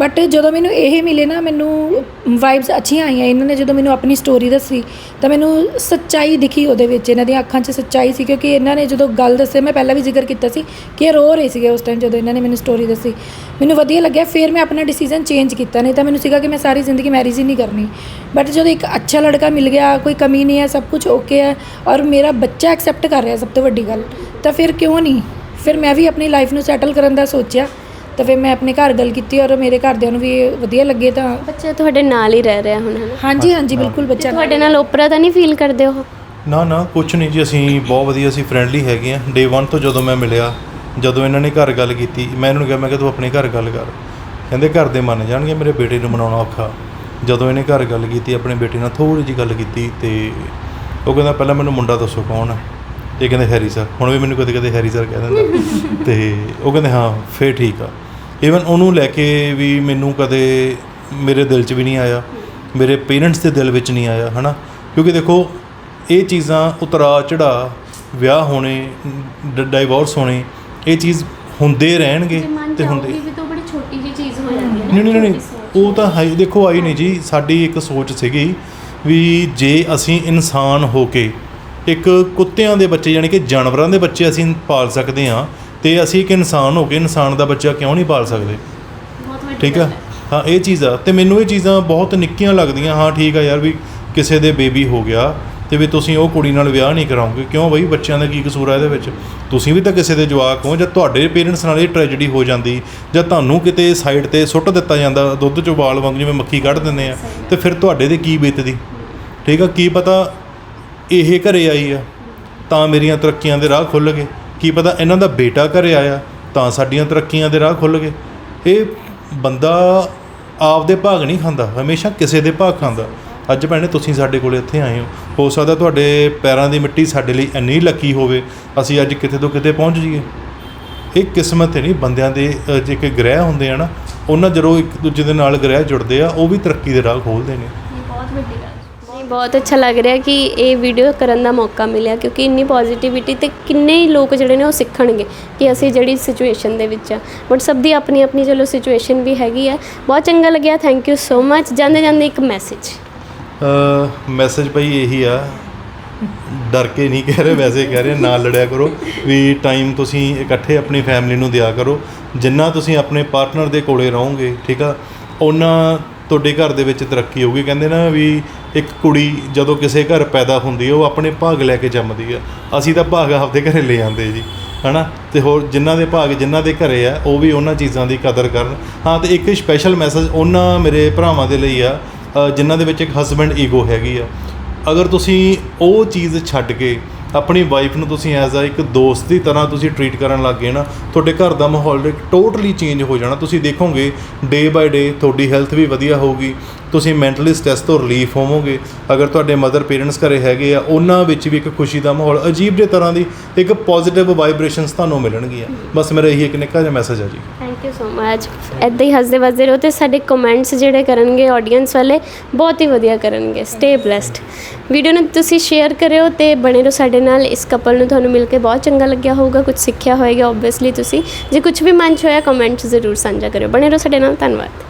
ਬਟ ਜਦੋਂ ਮੈਨੂੰ ਇਹ ਮਿਲੇ ਨਾ, ਮੈਨੂੰ ਵਾਈਬਸ ਅੱਛੀਆਂ ਆਈਆਂ। ਇਹਨਾਂ ਨੇ ਜਦੋਂ ਮੈਨੂੰ ਆਪਣੀ ਸਟੋਰੀ ਦੱਸੀ, ਤਾਂ ਮੈਨੂੰ ਸੱਚਾਈ ਦਿਖੀ ਉਹਦੇ ਵਿੱਚ। ਇਹਨਾਂ ਦੀਆਂ ਅੱਖਾਂ 'ਚ ਸੱਚਾਈ ਸੀ, ਕਿਉਂਕਿ ਇਹਨਾਂ ਨੇ ਜਦੋਂ ਗੱਲ ਦੱਸੇ, ਮੈਂ ਪਹਿਲਾਂ ਵੀ ਜ਼ਿਕਰ ਕੀਤਾ ਸੀ ਕਿ ਇਹ ਰੋ ਰਹੇ ਸੀਗੇ ਉਸ ਟਾਈਮ ਜਦੋਂ ਇਹਨਾਂ ਨੇ ਮੈਨੂੰ ਸਟੋਰੀ ਦੱਸੀ। ਮੈਨੂੰ ਵਧੀਆ ਲੱਗਿਆ, ਫਿਰ ਮੈਂ ਆਪਣਾ ਡਿਸੀਜਨ ਚੇਂਜ ਕੀਤਾ। ਨਹੀਂ ਤਾਂ ਮੈਨੂੰ ਸੀਗਾ ਕਿ ਮੈਂ ਸਾਰੀ ਜ਼ਿੰਦਗੀ ਮੈਰਿਜ ਹੀ ਨਹੀਂ ਕਰਨੀ। ਬਟ ਜਦੋਂ ਇੱਕ ਅੱਛਾ ਲੜਕਾ ਮਿਲ ਗਿਆ, ਕੋਈ ਕਮੀ ਨਹੀਂ ਹੈ, ਸਭ ਕੁਝ ਓਕੇ ਹੈ, ਔਰ ਮੇਰਾ ਬੱਚਾ ਐਕਸੈਪਟ ਕਰ ਰਿਹਾ ਸਭ ਤੋਂ ਵੱਡੀ ਗੱਲ, ਤਾਂ ਫਿਰ ਕਿਉਂ ਨਹੀਂ? ਫਿਰ ਮੈਂ ਵੀ ਆਪਣੀ ਲਾਈਫ ਨੂੰ ਸੈਟਲ ਕਰਨ ਦਾ ਸੋਚਿਆ। ਤਾਂ ਫਿਰ ਮੈਂ ਆਪਣੇ ਘਰ ਗੱਲ ਕੀਤੀ ਔਰ ਮੇਰੇ ਘਰਦਿਆਂ ਨੂੰ ਵੀ ਵਧੀਆ ਲੱਗੇ ਤਾਂ ਬੱਚਾ ਤੁਹਾਡੇ ਨਾਲ ਹੀ ਰਹਿ ਰਿਹਾ ਹੁਣ ਹੈ ਹਾਂਜੀ ਹਾਂਜੀ ਬਿਲਕੁਲ ਬੱਚਾ ਤੁਹਾਡੇ ਨਾਲ ਓਪਰਾ ਤਾਂ ਨਹੀਂ ਫੀਲ ਕਰਦੇ ਉਹ? ਨਾ ਨਾ ਕੁਛ ਨਹੀਂ ਜੀ ਅਸੀਂ ਬਹੁਤ ਵਧੀਆ ਅਸੀਂ ਫਰੈਂਡਲੀ ਹੈਗੇ ਆ ਡੇ 1 ਤੋਂ ਜਦੋਂ ਮੈਂ ਮਿਲਿਆ ਜਦੋਂ ਇਹਨਾਂ ਨੇ ਘਰ ਗੱਲ ਕੀਤੀ ਮੈਂ ਇਹਨਾਂ ਨੂੰ ਕਿਹਾ ਮੈਂ ਕਿਹਾ ਤੂੰ ਆਪਣੇ ਘਰ ਗੱਲ ਕਰ। ਕਹਿੰਦੇ ਘਰ ਦੇ ਮੰਨ ਜਾਣਗੇ ਮੇਰੇ ਬੇਟੇ ਨੂੰ ਮਨਾਉਣਾ ਔਖਾ। ਜਦੋਂ ਇਹਨੇ ਘਰ ਗੱਲ ਕੀਤੀ ਆਪਣੇ ਬੇਟੇ ਨਾਲ ਥੋੜੀ ਜੀ ਗੱਲ ਕੀਤੀ ਤੇ ਉਹ ਕਹਿੰਦਾ ਪਹਿਲਾਂ ਮੈਨੂੰ ਮੁੰਡਾ ਦੱਸੋ ਕੌਣ ਹੈ? ਇਹ ਕਹਿੰਦੇ ਹੈਰੀ ਸਰ ਹੁਣ ਵੀ ਮੈਨੂੰ ਕਦੇ ਕਦੇ ਹੈਰੀ ਸਰ ਕਹਿ ਦਿੰਦਾ। ਤੇ ਉਹ ਕਹਿੰਦੇ ਹਾਂ ਫੇਰ ਠੀਕ ਆ। ਈਵਨ ਉਹਨੂੰ ਲੈ ਕੇ ਵੀ ਮੈਨੂੰ ਕਦੇ ਮੇਰੇ ਦਿਲ 'ਚ ਵੀ ਨਹੀਂ ਆਇਆ ਮੇਰੇ ਪੇਰੈਂਟਸ ਦੇ ਦਿਲ ਵਿੱਚ ਨਹੀਂ ਆਇਆ ਹਨਾ? ਕਿਉਂਕਿ ਦੇਖੋ ਇਹ ਚੀਜ਼ਾਂ ਉਤਰਾ ਚੜਾ ਵਿਆਹ ਹੋਣੇ ਡਾਈਵੋਰਸ ਹੋਣੇ ਇਹ ਚੀਜ਼ ਹੁੰਦੇ ਰਹਿਣਗੇ ਤੇ ਹੁੰਦੇ ਵੀ ਤਾਂ ਬੜੀ ਛੋਟੀ ਜਿਹੀ ਚੀਜ਼ ਹੋ ਜਾਂਦੀ ਨਹੀਂ ਨਹੀਂ ਨਹੀਂ ਉਹ ਤਾਂ ਹੈ ਹੀ, ਦੇਖੋ ਆਈ ਨਹੀਂ ਜੀ ਸਾਡੀ ਇੱਕ ਸੋਚ ਸੀਗੀ ਵੀ ਜੇ ਅਸੀਂ ਇਨਸਾਨ ਹੋ ਕੇ ਇੱਕ ਕੁੱਤਿਆਂ ਦੇ ਬੱਚੇ ਯਾਨੀ ਕਿ ਜਾਨਵਰਾਂ ਦੇ ਬੱਚੇ ਅਸੀਂ ਪਾਲ ਸਕਦੇ ਹਾਂ ਤੇ ਅਸੀਂ ਇੱਕ ਇਨਸਾਨ ਹੋ ਕੇ ਇਨਸਾਨ ਦਾ ਬੱਚਾ ਕਿਉਂ ਨਹੀਂ ਪਾਲ ਸਕਦੇ? ਬਹੁਤ ਵੱਡੀ ਠੀਕ ਆ? ਹਾਂ। ਇਹ ਚੀਜ਼ ਆ। ਤੇ ਮੈਨੂੰ ਇਹ ਚੀਜ਼ਾਂ ਬਹੁਤ ਨਿੱਕੀਆਂ ਲੱਗਦੀਆਂ ਹਾਂ ਠੀਕ ਆ ਯਾਰ ਵੀ ਕਿਸੇ ਦੇ ਬੇਬੀ ਹੋ ਗਿਆ ਤੇ ਵੀ ਤੁਸੀਂ ਉਹ ਕੁੜੀ ਨਾਲ ਵਿਆਹ ਨਹੀਂ ਕਰਾਓਗੇ ਕਿਉਂ ਬਈ? ਬੱਚਿਆਂ ਦਾ ਕੀ ਕਸੂਰ ਆ ਇਹਦੇ ਵਿੱਚ? ਤੁਸੀਂ ਵੀ ਤਾਂ ਕਿਸੇ ਦੇ ਜਵਾਕ ਹੋ ਜਾਂ ਤੁਹਾਡੇ ਪੇਰੈਂਟਸ ਨਾਲ ਇਹ ਟ੍ਰੈਜੇਡੀ ਹੋ ਜਾਂਦੀ ਜਾਂ ਤੁਹਾਨੂੰ ਕਿਤੇ ਸਾਈਡ ਤੇ ਸੁੱਟ ਦਿੱਤਾ ਜਾਂਦਾ ਦੁੱਧ ਚੋਂ ਵਾਲ ਵਾਂਗ ਜਿਵੇਂ ਮੱਖੀ ਕੱਢ ਦਿੰਦੇ ਆ ਤੇ ਫਿਰ ਤੁਹਾਡੇ ਦੇ ਕੀ ਬੀਤਦੀ? ਠੀਕ ਆ? ਕੀ ਪਤਾ ਇਹ ਘਰੇ ਆਈ ਆ ਤਾਂ ਮੇਰੀਆਂ ਤਰੱਕੀਆਂ ਦੇ ਰਾਹ ਖੁੱਲ ਗਏ। ਕੀ ਪਤਾ ਇਹਨਾਂ ਦਾ ਬੇਟਾ ਘਰੇ ਆਇਆ ਤਾਂ ਸਾਡੀਆਂ ਤਰੱਕੀਆਂ ਦੇ ਰਾਹ ਖੁੱਲ ਗਏ। ਇਹ ਬੰਦਾ ਆਪਦੇ ਭਾਗ ਨਹੀਂ ਖਾਂਦਾ ਹਮੇਸ਼ਾ ਕਿਸੇ ਦੇ ਭਾਗ ਖਾਂਦਾ। ਅੱਜ ਭੈਣੇ ਤੁਸੀਂ ਸਾਡੇ ਕੋਲੇ ਇੱਥੇ ਆਏ ਹੋ। ਹੋ ਸਕਦਾ ਤੁਹਾਡੇ ਪੈਰਾਂ ਦੀ ਮਿੱਟੀ ਸਾਡੇ ਲਈ ਇੰਨੀ ਲੱਕੀ ਹੋਵੇ ਅਸੀਂ ਅੱਜ ਕਿਤੇ ਤੋਂ ਕਿਤੇ ਪਹੁੰਚ ਜਾਈਏ। ਇਹ ਕਿਸਮਤ ਹੈ ਨਹੀਂ ਬੰਦਿਆਂ ਦੇ ਅ, ਜੇ ਕਿ ਗ੍ਰਹਿ ਹੁੰਦੇ ਆ ਨਾ ਉਹਨਾਂ ਜਦੋਂ ਇੱਕ ਦੂਜੇ ਦੇ ਨਾਲ ਗ੍ਰਹਿ ਜੁੜਦੇ ਆ ਉਹ ਵੀ ਤਰੱਕੀ ਦੇ ਰਾਹ ਖੋਲ੍ਹਦੇ ਨੇ ਬਹੁਤ ਵੱਡੀ ਗੱਲ ਨਹੀਂ ਬਹੁਤ ਅੱਛਾ ਲੱਗ ਰਿਹਾ ਕਿ ਇਹ ਵੀਡੀਓ ਕਰਨ ਦਾ ਮੌਕਾ ਮਿਲਿਆ ਕਿਉਂਕਿ ਇੰਨੀ ਪੋਜ਼ਿਟਿਵਿਟੀ ਤੇ ਕਿੰਨੇ ਹੀ ਲੋਕ ਜਿਹੜੇ ਨੇ ਉਹ ਸਿੱਖਣਗੇ ਕਿ ਅਸੀਂ ਜਿਹੜੀ ਸਿਚੁਏਸ਼ਨ ਦੇ ਵਿੱਚ ਆ। ਬਟ ਸਭ ਦੀ ਆਪਣੀ ਆਪਣੀ ਚਲੋ ਸਿਚੁਏਸ਼ਨ ਵੀ ਹੈਗੀ ਆ। ਬਹੁਤ ਚੰਗਾ ਲੱਗਿਆ ਥੈਂਕ ਯੂ ਸੋ ਮੱਚ ਜਾਂਦੇ ਜਾਂਦੇ ਇੱਕ ਮੈਸੇਜ ਮੈਸੇਜ ਭਾਈ ਇਹੀ ਆ। ਡਰ ਕੇ ਨਹੀਂ ਕਹਿ ਰਹੇ, ਵੈਸੇ ਕਹਿ ਰਹੇ ਨਾ ਲੜਿਆ ਕਰੋ। ਵੀ ਟਾਈਮ ਤੁਸੀਂ ਇਕੱਠੇ ਆਪਣੀ ਫੈਮਿਲੀ ਨੂੰ ਦਿਆ ਕਰੋ। ਜਿੰਨਾ ਤੁਸੀਂ ਆਪਣੇ ਪਾਰਟਨਰ ਦੇ ਕੋਲੇ ਰਹੋਗੇ, ਠੀਕ ਆ ਉਹਨਾਂ ਤੁਹਾਡੇ ਘਰ ਦੇ ਵਿੱਚ ਤਰੱਕੀ ਹੋਊਗੀ। ਕਹਿੰਦੇ ਨਾ ਵੀ ਇੱਕ ਕੁੜੀ ਜਦੋਂ ਕਿਸੇ ਘਰ ਪੈਦਾ ਹੁੰਦੀ ਹੈ ਉਹ ਆਪਣੇ ਭਾਗ ਲੈ ਕੇ ਜੰਮਦੀ ਆ। ਅਸੀਂ ਤਾਂ ਭਾਗ ਆਪਦੇ ਘਰੇ ਲੈ ਆਂਦੇ ਜੀ, ਹਨਾ? ਤੇ ਹੋਰ ਜਿਨ੍ਹਾਂ ਦੇ ਭਾਗ ਜਿਨ੍ਹਾਂ ਦੇ ਘਰੇ ਆ, ਉਹ ਵੀ ਉਹਨਾਂ ਚੀਜ਼ਾਂ ਦੀ ਕਦਰ ਕਰਨ। ਹਾਂ, ਤੇ ਇੱਕ ਸਪੈਸ਼ਲ ਮੈਸੇਜ ਉਹਨਾਂ ਮੇਰੇ ਭਰਾਵਾਂ ਦੇ ਲਈ ਆ ਜਿਨ੍ਹਾਂ ਦੇ ਵਿੱਚ ਇੱਕ ਹਸਬੈਂਡ ਈਗੋ ਹੈਗੀ ਆ। ਅਗਰ ਤੁਸੀਂ ਉਹ ਚੀਜ਼ ਛੱਡ ਕੇ ਆਪਣੀ ਵਾਈਫ ਨੂੰ ਤੁਸੀਂ ਐਜ਼ ਆ ਇੱਕ ਦੋਸਤ ਦੀ ਤਰ੍ਹਾਂ ਤੁਸੀਂ ਟਰੀਟ ਕਰਨ ਲੱਗ ਗਏ ਨਾ, ਤੁਹਾਡੇ ਘਰ ਦਾ ਮਾਹੌਲ ਟੋਟਲੀ ਚੇਂਜ ਹੋ ਜਾਣਾ। ਤੁਸੀਂ ਦੇਖੋਗੇ ਡੇ ਬਾਏ ਡੇ ਤੁਹਾਡੀ ਹੈਲਥ ਵੀ ਵਧੀਆ ਹੋਊਗੀ ਤੁਸੀਂ ਮੈਂਟਲੀ ਸਟ੍ਰੈਸ ਤੋਂ ਰਿਲੀਫ ਹੋਵੋਗੇ। ਅਗਰ ਤੁਹਾਡੇ ਮਦਰ ਪੇਰੈਂਟਸ ਘਰੇ ਹੈਗੇ ਆ, ਉਹਨਾਂ ਵਿੱਚ ਵੀ ਇੱਕ ਖੁਸ਼ੀ ਦਾ ਮਾਹੌਲ, ਅਜੀਬ ਜਿਹੇ ਤਰ੍ਹਾਂ ਦੀ ਇੱਕ ਪੋਜ਼ਿਟਿਵ ਵਾਈਬ੍ਰੇਸ਼ਨਸ ਤੁਹਾਨੂੰ ਮਿਲਣਗੀਆਂ। ਬਸ ਮੇਰਾ ਇਹੀ ਇੱਕ ਨਿੱਕਾ ਜਿਹਾ ਮੈਸੇਜ ਹੈ ਜੀ। ਥੈਂਕ ਯੂ ਸੋ ਮਚ ਐਦਾਂ ਹੀ ਹੱਸਦੇ ਵਸਦੇ ਰਹੋ ਤੇ ਸਾਡੇ ਕਮੈਂਟਸ ਜਿਹੜੇ ਕਰਨਗੇ ਆਡੀਅנס ਵਾਲੇ, ਬਹੁਤ ਹੀ ਵਧੀਆ ਕਰਨਗੇ। ਸਟੇ ਬlesed ਵੀਡੀਓ ਨੂੰ ਤੁਸੀਂ ਸ਼ੇਅਰ ਕਰਿਓ ਤੇ ਬਣੇ ਰਹੋ ਸਾਡੇ ਨਾਲ। ਇਸ ਕਪਲ ਨੂੰ ਤੁਹਾਨੂੰ ਮਿਲ ਕੇ ਬਹੁਤ ਚੰਗਾ ਲੱਗਿਆ ਹੋਊਗਾ। ਕੁਝ ਸਿੱਖਿਆ ਹੋਏਗਾ ਆਬਵੀਅਸਲੀ ਤੁਸੀਂ। ਜੇ ਕੁਝ ਵੀ ਮਨ ਚ ਹੋਇਆ ਕਮੈਂਟ ਜ਼ਰੂਰ ਸਾਂਝਾ ਕਰਿਓ। ਬਣੇ ਰਹੋ ਸਾਡੇ ਨਾਲ। ਧੰਨਵਾਦ।